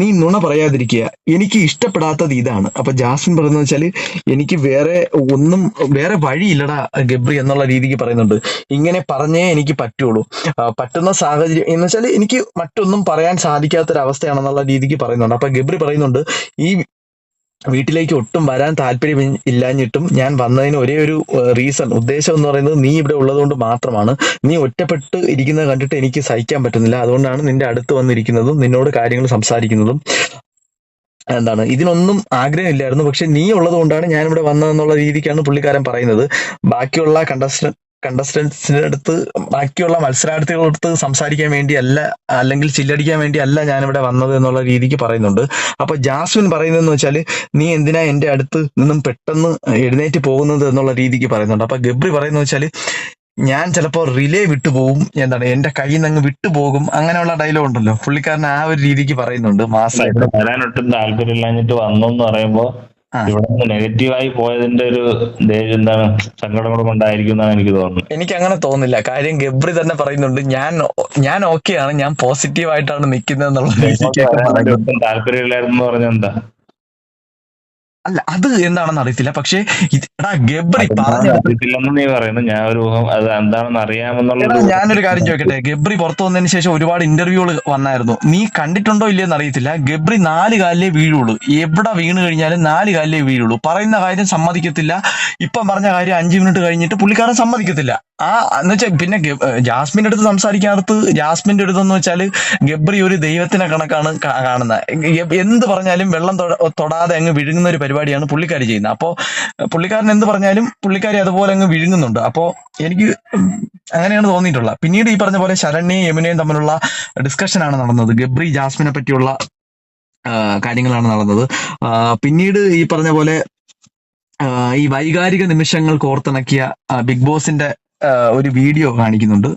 നീ നുണ പറയാതിരിക്കുക. എനിക്ക് ഇഷ്ടപ്പെടാത്തത് ഇതാണ്. അപ്പൊ ജാസ്മിൻ പറയുന്നത് വെച്ചാൽ എനിക്ക് വേറെ ഒന്നും വേറെ വഴിയില്ലടാ ഗബ്രി എന്നുള്ള രീതിക്ക് പറയുന്നുണ്ട്. ഇങ്ങനെ പറഞ്ഞേ എനിക്ക് പറ്റുള്ളൂ. പറ്റുന്ന സാഹചര്യം എന്ന് വെച്ചാൽ എനിക്ക് മറ്റൊന്നും പറയാൻ സാധിക്കാത്തൊരവസ്ഥയാണെന്നുള്ള രീതിക്ക് പറയുന്നുണ്ട്. അപ്പൊ ഗബ്രി പറയുന്നുണ്ട് ഈ വീട്ടിലേക്ക് ഒട്ടും വരാൻ താല്പര്യം ഇല്ലാഞ്ഞിട്ടും ഞാൻ വന്നതിന് ഒരേ ഒരു റീസൺ ഉദ്ദേശം എന്ന് പറയുന്നത് നീ ഇവിടെ ഉള്ളതുകൊണ്ട് മാത്രമാണ്. നീ ഒറ്റപ്പെട്ട് ഇരിക്കുന്നത് കണ്ടിട്ട് എനിക്ക് സഹിക്കാൻ പറ്റുന്നില്ല. അതുകൊണ്ടാണ് നിന്റെ അടുത്ത് വന്നിരിക്കുന്നതും നിന്നോട് കാര്യങ്ങൾ സംസാരിക്കുന്നതും. എന്താണ്? ഇതിനൊന്നും ആഗ്രഹമില്ലായിരുന്നു. പക്ഷെ നീ ഉള്ളതുകൊണ്ടാണ് ഞാൻ ഇവിടെ വന്നതെന്നുള്ള രീതിക്കാണ് പുള്ളിക്കാരൻ പറയുന്നത്. ബാക്കിയുള്ള കണ്ടസ്റ്റന്റ് കണ്ടസ്റ്റൻസിന്റെ അടുത്ത് ബാക്കിയുള്ള മത്സരാർത്ഥികളുടെ അടുത്ത് സംസാരിക്കാൻ വേണ്ടിയല്ല അല്ലെങ്കിൽ ചില്ലടിക്കാൻ വേണ്ടിയല്ല ഞാനിവിടെ വന്നത് എന്നുള്ള രീതിക്ക് പറയുന്നുണ്ട്. അപ്പൊ ജാസ്മിൻ പറയുന്നതെന്ന് വെച്ചാൽ നീ എന്തിനാ എന്റെ അടുത്ത് നിന്നും പെട്ടെന്ന് എഴുന്നേറ്റ് പോകുന്നത് എന്നുള്ള രീതിക്ക് പറയുന്നുണ്ട്. അപ്പൊ ഗബ്രി പറയുന്നത് വെച്ചാൽ ഞാൻ ചിലപ്പോൾ റിലേ വിട്ടുപോകും എന്താണ്? എന്റെ കയ്യിൽ നിന്ന് അങ്ങ് വിട്ടുപോകും അങ്ങനെയുള്ള ഡയലോഗ് ഉണ്ടല്ലോ. പുള്ളിക്കാരൻ ആ ഒരു രീതിക്ക് പറയുന്നുണ്ട്. മാസം വരാനൊട്ടും താല്പര്യം ഇല്ലാഞ്ഞിട്ട് വന്നു എന്ന് പറയുമ്പോ. ഇവിടെ നെഗറ്റീവായി പോയതിന്റെ ഒരു എന്താണ് സങ്കടം കൂടെ കൊണ്ടായിരിക്കും എന്നാണ് എനിക്ക് തോന്നുന്നത്. എനിക്ക് അങ്ങനെ തോന്നുന്നില്ല. കാര്യം ഗബ്രി തന്നെ പറയുന്നുണ്ട് ഞാൻ ഞാൻ ഓക്കെയാണ് ഞാൻ പോസിറ്റീവ് ആയിട്ടാണ് നിൽക്കുന്നത് എന്നുള്ള താല്പര്യമില്ലായിരുന്നു എന്താ? അല്ല അത് എന്താണെന്ന് അറിയത്തില്ല. പക്ഷേ ഇത് ഗബ്രി നീ പറയുന്നു. ഞാൻ ഒരു ഊഹം അത് എന്താണെന്ന് അറിയാമെന്നുള്ള ഞാനൊരു കാര്യം ചോദിക്കട്ടെ. ഗബ്രി പുറത്തു വന്നതിന് ശേഷം ഒരുപാട് ഇന്റർവ്യൂകൾ വന്നായിരുന്നു. നീ കണ്ടിട്ടുണ്ടോ ഇല്ലയെന്ന് അറിയത്തില്ല. ഗബ്രി നാല് കാലിലേ വീഴുള്ളൂ. എവിടെ വീണ് കഴിഞ്ഞാലും നാല് കാലിലേ വീഴുള്ളൂ. പറയുന്ന കാര്യം സമ്മതിക്കത്തില്ല. ഇപ്പം പറഞ്ഞ കാര്യം അഞ്ചു മിനിറ്റ് കഴിഞ്ഞിട്ട് പുള്ളിക്കാരൻ സമ്മതിക്കത്തില്ല. ആ എന്ന് വെച്ചാൽ പിന്നെ അടുത്ത് ജാസ്മിന്റെ അടുത്ത് സംസാരിക്കാത്ത ജാസ്മിന്റെ അടുത്തെന്ന് വെച്ചാൽ ഗബ്രി ഒരു ദൈവത്തിനെ കണക്കാണ് കാണുന്നത് എന്ത് പറഞ്ഞാലും വെള്ളം തൊടാതെ അങ്ങ് വിഴുങ്ങുന്ന ഒരു പരിപാടിയാണ് പുള്ളിക്കാരി ചെയ്യുന്നത്. അപ്പോ പുള്ളിക്കാരൻ എന്ത് പറഞ്ഞാലും പുള്ളിക്കാരി അതുപോലെ അങ്ങ് വിഴുങ്ങുന്നുണ്ട്. അപ്പോ എനിക്ക് അങ്ങനെയാണ് തോന്നിയിട്ടുള്ളത്. പിന്നീട് ഈ പറഞ്ഞ പോലെ ശരണ്യയും യമുനയും തമ്മിലുള്ള ഡിസ്കഷനാണ് നടന്നത്. ഗബ്രി ജാസ്മിനെ പറ്റിയുള്ള കാര്യങ്ങളാണ് നടന്നത്. പിന്നീട് ഈ പറഞ്ഞ പോലെ ഈ വൈകാരിക നിമിഷങ്ങൾ കോർത്തിണക്കിയ ബിഗ് ബോസിന്റെ ഒരു വീഡിയോ കാണിക്കുന്നുണ്ട്.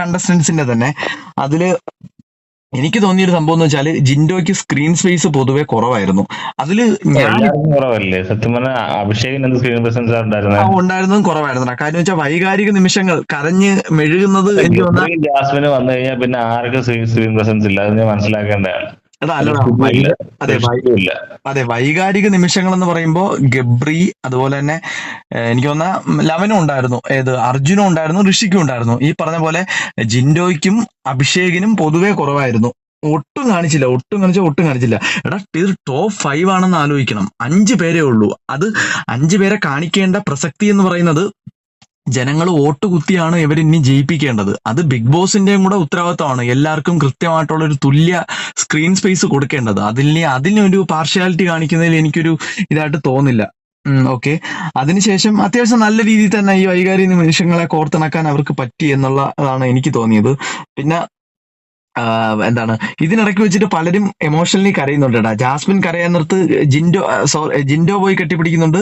കണ്ടസ്റ്റൻസിന്റെ തന്നെ. അതിൽ എനിക്ക് തോന്നിയൊരു സംഭവം എന്ന് വെച്ചാൽ ജിൻഡോയ്ക്ക് സ്ക്രീൻ സ്പേസ് പൊതുവെ കുറവായിരുന്നു. അതിൽ കുറവല്ലേ? സത്യം പറഞ്ഞാൽ അഭിഷേകിന് സ്ക്രീൻ പ്രസൻസ് ഉണ്ടായിരുന്നത് കുറവായിരുന്നു കാര്യം വെച്ചാൽ വൈകാരിക നിമിഷങ്ങൾ കരഞ്ഞ് മെഴുകുന്നത് എനിക്ക് ജാസ്മിന് വന്നു കഴിഞ്ഞാൽ പിന്നെ ആർക്കും സ്ക്രീൻ പ്രസൻസ് ഇല്ല. അത് മനസ്സിലാക്കേണ്ടതാണ്. അതെ വൈകാരിക നിമിഷങ്ങൾ എന്ന് പറയുമ്പോൾ ഗബ്രി അതുപോലെ തന്നെ എനിക്ക് തോന്നുന്ന ലവനും ഉണ്ടായിരുന്നു. ഏത്? അർജുനും ഉണ്ടായിരുന്നു ഋഷിക്കും ഉണ്ടായിരുന്നു. ഈ പറഞ്ഞ പോലെ ജിൻഡോയ്ക്കും അഭിഷേകിനും പൊതുവേ കുറവായിരുന്നു. ഒട്ടും കാണിച്ചില്ല ഒട്ടും കാണിച്ച ഒട്ടും കാണിച്ചില്ല. എടാ ഇത് ടോപ്പ് ഫൈവ് ആണെന്ന് ആലോചിക്കണം. അഞ്ചു പേരേ ഉള്ളൂ. അത് അഞ്ചു പേരെ കാണിക്കേണ്ട പ്രസക്തി എന്ന് പറയുന്നത് ജനങ്ങൾ വോട്ട് കുത്തിയാണ് ഇവർ ഇനി ജയിപ്പിക്കേണ്ടത്. അത് ബിഗ് ബോസിന്റെയും കൂടെ ഉത്തരവാദിത്തമാണ്. എല്ലാവർക്കും കൃത്യമായിട്ടുള്ള ഒരു തുല്യ സ്ക്രീൻ സ്പേസ് കൊടുക്കേണ്ടത്. അതിൽ അതിനൊരു പാർഷ്യാലിറ്റി കാണിക്കുന്നതിൽ എനിക്കൊരു ഇതായിട്ട് തോന്നില്ല. ഓക്കെ അതിനുശേഷം അത്യാവശ്യം നല്ല രീതിയിൽ തന്നെ ഈ വൈകാരിക നിമിഷങ്ങളെ കോർത്തിണക്കാൻ അവർക്ക് പറ്റി എന്നുള്ളതാണ് എനിക്ക് തോന്നിയത്. പിന്നെ എന്താണ്? ഇതിനിടയ്ക്ക് വെച്ചിട്ട് പലരും എമോഷണലി കരയുന്നുണ്ട് ജാസ്മിൻ കരയാൻ നിർത്ത് ജിൻഡോ സോറി ജിൻഡോ പോയി കെട്ടിപ്പിടിക്കുന്നുണ്ട്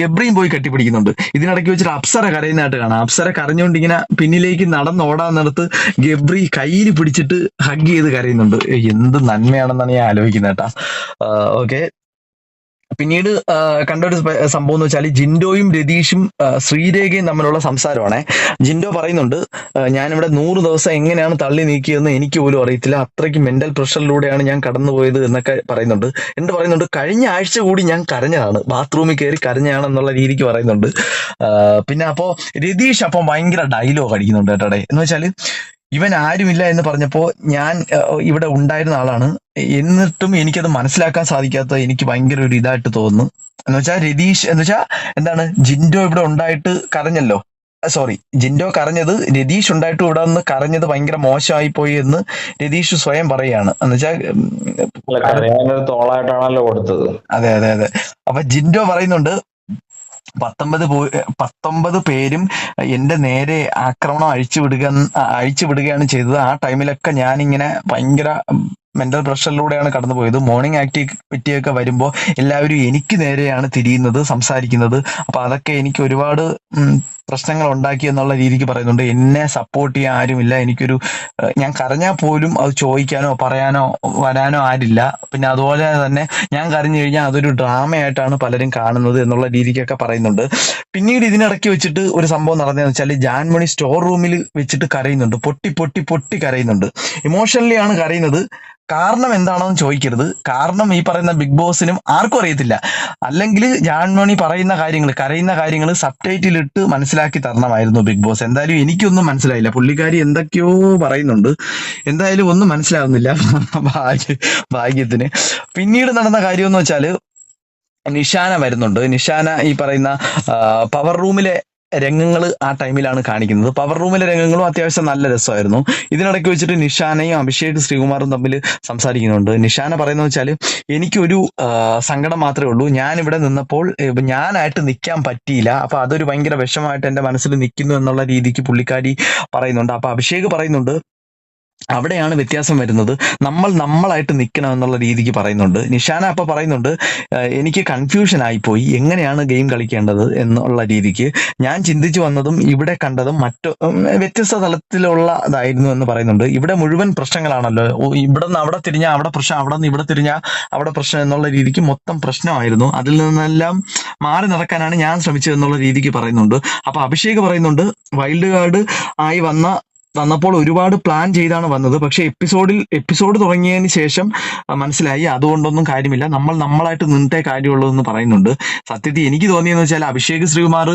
ഗബ്രിയും പോയി കെട്ടിപ്പിടിക്കുന്നുണ്ട്. ഇതിനിടയ്ക്ക് വെച്ചിട്ട് അപ്സര കരയുന്നതായിട്ട് കാണാം. അപ്സര കരഞ്ഞുകൊണ്ട് ഇങ്ങനെ പിന്നിലേക്ക് നടന്നോടാൻ നിർത്ത് ഗബ്രി കയ്യിൽ പിടിച്ചിട്ട് ഹഗ് ചെയ്ത് കരയുന്നുണ്ട്. എന്ത് നന്മയാണെന്നാണ് ഞാൻ ആലോചിക്കുന്നത് ഓക്കെ പിന്നീട് കണ്ട കണ്ടൊരു സംഭവം എന്ന് വെച്ചാൽ ജിൻഡോയും രതീഷും ശ്രീരേഖയും തമ്മിലുള്ള സംസാരമാണ്. ജിൻഡോ പറയുന്നുണ്ട് ഞാനിവിടെ നൂറ് ദിവസം എങ്ങനെയാണ് തള്ളി നീക്കിയതെന്ന് എനിക്ക് പോലും അറിയത്തില്ല. അത്രയ്ക്ക് മെന്റൽ പ്രഷറിലൂടെയാണ് ഞാൻ കടന്നുപോയത് എന്നൊക്കെ പറയുന്നുണ്ട്. എന്നിട്ട് പറയുന്നുണ്ട്? കഴിഞ്ഞ ആഴ്ച കൂടി ഞാൻ കരഞ്ഞതാണ്. ബാത്റൂമിൽ കയറി കരഞ്ഞാണെന്നുള്ള രീതിക്ക് പറയുന്നുണ്ട്. പിന്നെ അപ്പോ രതീഷ് അപ്പം ഭയങ്കര ഡയലോഗ് അടിക്കുന്നുണ്ട് കേട്ടോ എന്ന് വെച്ചാൽ ഇവൻ ആരുമില്ല എന്ന് പറഞ്ഞപ്പോൾ ഞാൻ ഇവിടെ ഉണ്ടായിരുന്ന ആളാണ്. എന്നിട്ടും എനിക്കത് മനസ്സിലാക്കാൻ സാധിക്കാത്ത എനിക്ക് ഭയങ്കര ഒരു ഇതായിട്ട് തോന്നുന്നു. എന്ന് വെച്ചാൽ രതീഷ് എന്ന് വെച്ചാൽ എന്താണ് ജിൻഡോ ഇവിടെ ഉണ്ടായിട്ട് കരഞ്ഞല്ലോ. സോറി ജിൻഡോ കരഞ്ഞത് രതീഷ് ഉണ്ടായിട്ട് ഇവിടെ നിന്ന് കരഞ്ഞത് ഭയങ്കര മോശമായി പോയി എന്ന് രതീഷ് സ്വയം പറയുകയാണ്. എന്ന് വെച്ചാൽ അല്ല കരയാനൊരു തോളായിട്ടാണല്ലോ കൊടുത്തത്. അതെ അതെ അതെ. അപ്പൊ ജിൻഡോ പറയുന്നുണ്ട് പത്തൊമ്പത് പത്തൊമ്പത് പേരും എന്റെ നേരെ ആക്രമണം അഴിച്ചു വിടുക അഴിച്ചു വിടുകയാണ് ചെയ്തത്. ആ ടൈമിലൊക്കെ ഞാൻ ഇങ്ങനെ ഭയങ്കര മെന്റൽ പ്രഷറിലൂടെയാണ് കടന്നു പോയത് മോർണിംഗ് ആക്ടിവിറ്റി ഒക്കെ വരുമ്പോൾ എല്ലാവരും എനിക്ക് നേരെയാണ് തിരിയുന്നത് സംസാരിക്കുന്നത്. അപ്പൊ അതൊക്കെ എനിക്ക് ഒരുപാട് പ്രശ്നങ്ങൾ ഉണ്ടാക്കി എന്നുള്ള രീതിക്ക് പറയുന്നുണ്ട്. എന്നെ സപ്പോർട്ട് ചെയ്യാൻ ആരുമില്ല. എനിക്കൊരു ഞാൻ കരഞ്ഞാൽ പോലും അത് ചോദിക്കാനോ പറയാനോ വരാനോ ആരില്ല. പിന്നെ അതുപോലെ തന്നെ ഞാൻ കരഞ്ഞു കഴിഞ്ഞാൽ അതൊരു ഡ്രാമയായിട്ടാണ് പലരും കാണുന്നത് എന്നുള്ള രീതിക്കൊക്കെ പറയുന്നുണ്ട്. പിന്നീട് ഇതിനിടയ്ക്ക് വെച്ചിട്ട് ഒരു സംഭവം നടന്നതെന്ന് വെച്ചാൽ ജാൻമണി സ്റ്റോർ റൂമിൽ വെച്ചിട്ട് കരയുന്നുണ്ട്. പൊട്ടി പൊട്ടി പൊട്ടി കരയുന്നുണ്ട്. ഇമോഷണലി ആണ് കരയുന്നത്. കാരണം എന്താണെന്ന് ചോദിക്കരുത്. കാരണം ഈ പറയുന്ന ബിഗ് ബോസിനും ആർക്കും അറിയത്തില്ല. അല്ലെങ്കിൽ ജാൻമണി പറയുന്ന കാര്യങ്ങൾ കരയുന്ന കാര്യങ്ങൾ സബ് ടൈറ്റിലിട്ട് മനസ്സിലാക്കി തരണമായിരുന്നു ബിഗ് ബോസ്. എന്തായാലും എനിക്കൊന്നും മനസ്സിലായില്ല. പുള്ളിക്കാരി എന്തൊക്കെയോ പറയുന്നുണ്ട്. എന്തായാലും ഒന്നും മനസ്സിലാവുന്നില്ല. ഭാഗ്യ ഭാഗ്യത്തിന്. പിന്നീട് നടന്ന കാര്യം എന്ന് വെച്ചാൽ നിഷാന വരുന്നുണ്ട്. നിഷാന ഈ പറയുന്ന പവർ റൂമിലെ രംഗങ്ങൾ ആ ടൈമിലാണ് കാണിക്കുന്നത്. പവർ റൂമിലെ രംഗങ്ങളും അത്യാവശ്യം നല്ല രസമായിരുന്നു. ഇതിനിടയ്ക്ക് വെച്ചിട്ട് നിഷാനയും അഭിഷേക് ശ്രീകുമാറും തമ്മിൽ സംസാരിക്കുന്നുണ്ട്. നിഷാന പറയുന്നത് വെച്ചാൽ എനിക്കൊരു സങ്കടം മാത്രമേ ഉള്ളൂ. ഞാൻ ഇവിടെ നിന്നപ്പോൾ ഞാനായിട്ട് നിൽക്കാൻ പറ്റിയില്ല. അപ്പൊ അതൊരു ഭയങ്കര വിഷമമായിട്ട് എന്റെ മനസ്സിൽ നിൽക്കുന്നു എന്നുള്ള രീതിക്ക് പുള്ളിക്കാരി പറയുന്നുണ്ട്. അപ്പൊ അഭിഷേക് പറയുന്നുണ്ട് അവിടെയാണ് വ്യത്യാസം വരുന്നത്. നമ്മൾ നമ്മളായിട്ട് നിൽക്കണം എന്നുള്ള രീതിക്ക് പറയുന്നുണ്ട്. നിഷാന അപ്പൊ പറയുന്നുണ്ട് എനിക്ക് കൺഫ്യൂഷൻ ആയിപ്പോയി. എങ്ങനെയാണ് ഗെയിം കളിക്കേണ്ടത് എന്നുള്ള രീതിക്ക്? ഞാൻ ചിന്തിച്ചു വന്നതും ഇവിടെ കണ്ടതും മറ്റു വ്യത്യസ്ത തലത്തിലുള്ള ഇതായിരുന്നു എന്ന് പറയുന്നുണ്ട്. ഇവിടെ മുഴുവൻ പ്രശ്നങ്ങളാണല്ലോ. ഇവിടെ നിന്ന് അവിടെ തിരിഞ്ഞാൽ അവിടെ പ്രശ്നം അവിടെ നിന്ന് ഇവിടെ തിരിഞ്ഞാൽ അവിടെ പ്രശ്നം എന്നുള്ള രീതിക്ക് മൊത്തം പ്രശ്നമായിരുന്നു. അതിൽ നിന്നെല്ലാം മാറി നടക്കാനാണ് ഞാൻ ശ്രമിച്ചത് എന്നുള്ള രീതിക്ക് പറയുന്നുണ്ട്. അപ്പൊ അഭിഷേക് പറയുന്നുണ്ട് വൈൽഡ് കാർഡ് ആയി വന്ന വന്നപ്പോൾ ഒരുപാട് പ്ലാൻ ചെയ്താണ് വന്നത്. പക്ഷെ എപ്പിസോഡിൽ എപ്പിസോഡ് തുടങ്ങിയതിന് ശേഷം മനസ്സിലായി. അതുകൊണ്ടൊന്നും കാര്യമില്ല. നമ്മൾ നമ്മളായിട്ട് നിന്നിട്ടേ കാര്യമുള്ളൂ എന്ന് പറയുന്നുണ്ട്. സത്യത്തിൽ എനിക്ക് തോന്നിയെന്ന് വെച്ചാൽ അഭിഷേക് ശ്രീകുമാർ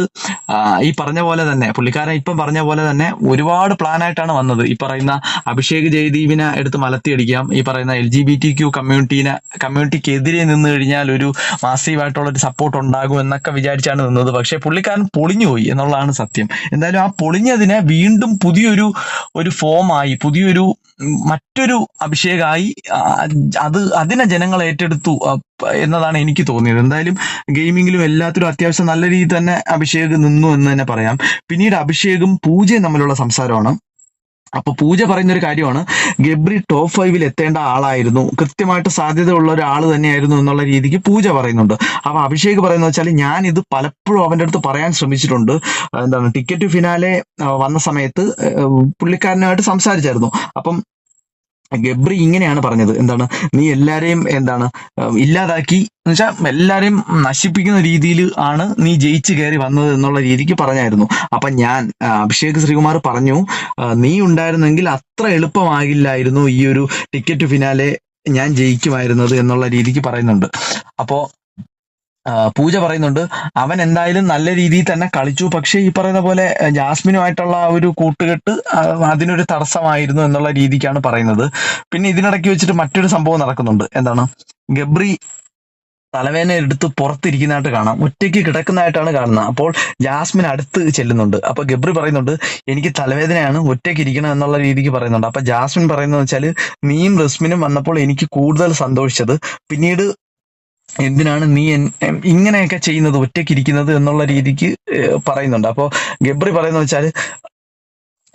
ഈ പറഞ്ഞ പോലെ തന്നെ പുള്ളിക്കാരൻ ഇപ്പം പറഞ്ഞ പോലെ തന്നെ ഒരുപാട് പ്ലാനായിട്ടാണ് വന്നത്. ഈ പറയുന്ന അഭിഷേക് ജയദീപിനെ എടുത്ത് മലത്തിയടിക്കാം. ഈ പറയുന്ന L G B T Q കമ്മ്യൂണിറ്റീനെ കമ്മ്യൂണിറ്റിക്കെതിരെ നിന്ന് കഴിഞ്ഞാൽ ഒരു മാസീവായിട്ടുള്ള ഒരു സപ്പോർട്ട് ഉണ്ടാകും എന്നൊക്കെ വിചാരിച്ചാണ് നിന്നത്. പക്ഷേ പുള്ളിക്കാരൻ പൊളിഞ്ഞുപോയി എന്നുള്ളതാണ് സത്യം. എന്തായാലും ആ പൊളിഞ്ഞതിനെ വീണ്ടും പുതിയൊരു ഒരു ഫോമായി പുതിയൊരു മറ്റൊരു അഭിഷേകമായി അത് അതിനെ ജനങ്ങൾ ഏറ്റെടുത്തു എന്നതാണ് എനിക്ക് തോന്നിയത്. എന്തായാലും ഗെയിമിങ്ങിലും എല്ലാത്തിലും അത്യാവശ്യം നല്ല രീതിയിൽ തന്നെ അഭിഷേക് നിന്നു എന്ന് തന്നെ പറയാം. പിന്നീട് അഭിഷേകും പൂജയും തമ്മിലുള്ള സംസാരമാണ്. അപ്പൊ പൂജ പറയുന്ന ഒരു കാര്യമാണ്. ഗബ്രി ടോപ്പ് ഫൈവിൽ എത്തേണ്ട ആളായിരുന്നു. കൃത്യമായിട്ട് സാധ്യതയുള്ള ഒരാൾ തന്നെയായിരുന്നു എന്നുള്ള രീതിക്ക് പൂജ പറയുന്നുണ്ട്. അപ്പൊ അഭിഷേക് പറയുന്നത് വെച്ചാൽ ഞാൻ ഇത് പലപ്പോഴും അവന്റെ അടുത്ത് പറയാൻ ശ്രമിച്ചിട്ടുണ്ട്. എന്താണ് ടിക്കറ്റ് ഫിനാലെ വന്ന സമയത്ത് പുള്ളിക്കാരനുമായിട്ട് സംസാരിച്ചായിരുന്നു. അപ്പം ഗബ്രി ഇങ്ങനെയാണ് പറഞ്ഞത്. എന്താണ്? നീ എല്ലാരെയും എന്താണ് ഇല്ലാതാക്കി. ഇല്ലാതാക്കി എന്നുവെച്ചാൽ എല്ലാരെയും നശിപ്പിക്കുന്ന രീതിയിൽ ആണ് നീ ജയിച്ചു കയറി വന്നത് എന്നുള്ള രീതിക്ക് പറഞ്ഞായിരുന്നു. അപ്പൊ ഞാൻ അഭിഷേക് ശ്രീകുമാർ പറഞ്ഞു നീ ഉണ്ടായിരുന്നെങ്കിൽ അത്ര എളുപ്പമാകില്ലായിരുന്നു ഈ ഒരു ടിക്കറ്റ് ഫിനാലെ ഞാൻ ജയിക്കുമായിരുന്നത് എന്നുള്ള രീതിക്ക് പറയുന്നുണ്ട്. അപ്പോ പൂജ പറയുന്നുണ്ട്. അവൻ എന്തായാലും നല്ല രീതിയിൽ തന്നെ കളിച്ചു. പക്ഷേ ഈ പറയുന്ന പോലെ ജാസ്മിനുമായിട്ടുള്ള ആ ഒരു കൂട്ടുകെട്ട് അതിനൊരു തടസ്സമായിരുന്നു എന്നുള്ള രീതിക്കാണ് പറയുന്നത്. പിന്നെ ഇതിനിടയ്ക്ക് വെച്ചിട്ട് മറ്റൊരു സംഭവം നടക്കുന്നുണ്ട്. എന്താണ്? ഗബ്രി തലവേന എടുത്ത് പുറത്തിരിക്കുന്നതായിട്ട് കാണാം. ഒറ്റയ്ക്ക് കിടക്കുന്നതായിട്ടാണ് കാണുന്നത്. അപ്പോൾ ജാസ്മിൻ അടുത്ത് ചെല്ലുന്നുണ്ട്. അപ്പൊ ഗബ്രി പറയുന്നുണ്ട് എനിക്ക് തലവേദനയാണ്. ഒറ്റയ്ക്ക് ഇരിക്കണം എന്നുള്ള രീതിക്ക് പറയുന്നുണ്ട്. അപ്പൊ ജാസ്മിൻ പറയുന്നത് വെച്ചാൽ നീയും റസ്മിനും വന്നപ്പോൾ എനിക്ക് കൂടുതൽ സന്തോഷിച്ചത്. പിന്നീട് എന്തിനാണ് നീ ഇങ്ങനെയൊക്കെ ചെയ്യുന്നത് ഒറ്റയ്ക്ക് ഇരിക്കുന്നത് എന്നുള്ള രീതിക്ക് പറയുന്നുണ്ട്. അപ്പോൾ ഗബ്രി പറയുന്ന വെച്ചാൽ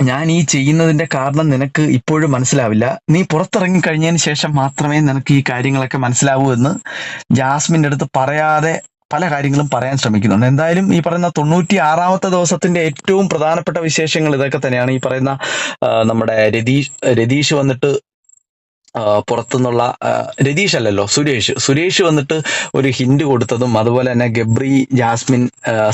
ഞാൻ ഈ ചെയ്യുന്നതിന്റെ കാരണം നിനക്ക് ഇപ്പോഴും മനസ്സിലാവില്ല. നീ പുറത്തിറങ്ങി കഴിഞ്ഞതിന് ശേഷം മാത്രമേ നിനക്ക് ഈ കാര്യങ്ങളൊക്കെ മനസ്സിലാവൂ എന്ന് ജാസ്മിന്റെ അടുത്ത് പറയാതെ പല കാര്യങ്ങളും പറയാൻ ശ്രമിക്കുന്നുണ്ട്. എന്തായാലും ഈ പറയുന്ന തൊണ്ണൂറ്റി ആറാമത്തെ ദിവസത്തിന്റെ ഏറ്റവും പ്രധാനപ്പെട്ട വിശേഷങ്ങൾ ഇതൊക്കെ തന്നെയാണ് ഈ പറയുന്ന നമ്മുടെ രതീഷ് രതീഷ് വന്നിട്ട് പുറത്തുനിന്നുള്ള രതീഷ് അല്ലല്ലോ സുരേഷ്. സുരേഷ് വന്നിട്ട് ഒരു ഹിന്റ് കൊടുത്തതും അതുപോലെ തന്നെ ഗബ്രി ജാസ്മിൻ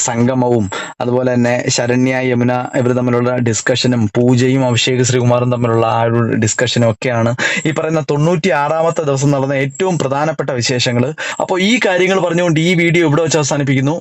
സംഗമവും അതുപോലെ തന്നെ ശരണ്യ യമുന ഇവർ തമ്മിലുള്ള ഡിസ്കഷനും പൂജയും അഭിഷേക് ശ്രീകുമാറും തമ്മിലുള്ള ആ ഒരു ഡിസ്കഷനും ഒക്കെയാണ് ഈ പറയുന്ന തൊണ്ണൂറ്റി ആറാമത്തെ ദിവസം നടന്ന ഏറ്റവും പ്രധാനപ്പെട്ട വിശേഷങ്ങൾ അപ്പോൾ ഈ കാര്യങ്ങൾ പറഞ്ഞുകൊണ്ട് ഈ വീഡിയോ ഇവിടെ വെച്ച് അവസാനിപ്പിക്കുന്നു.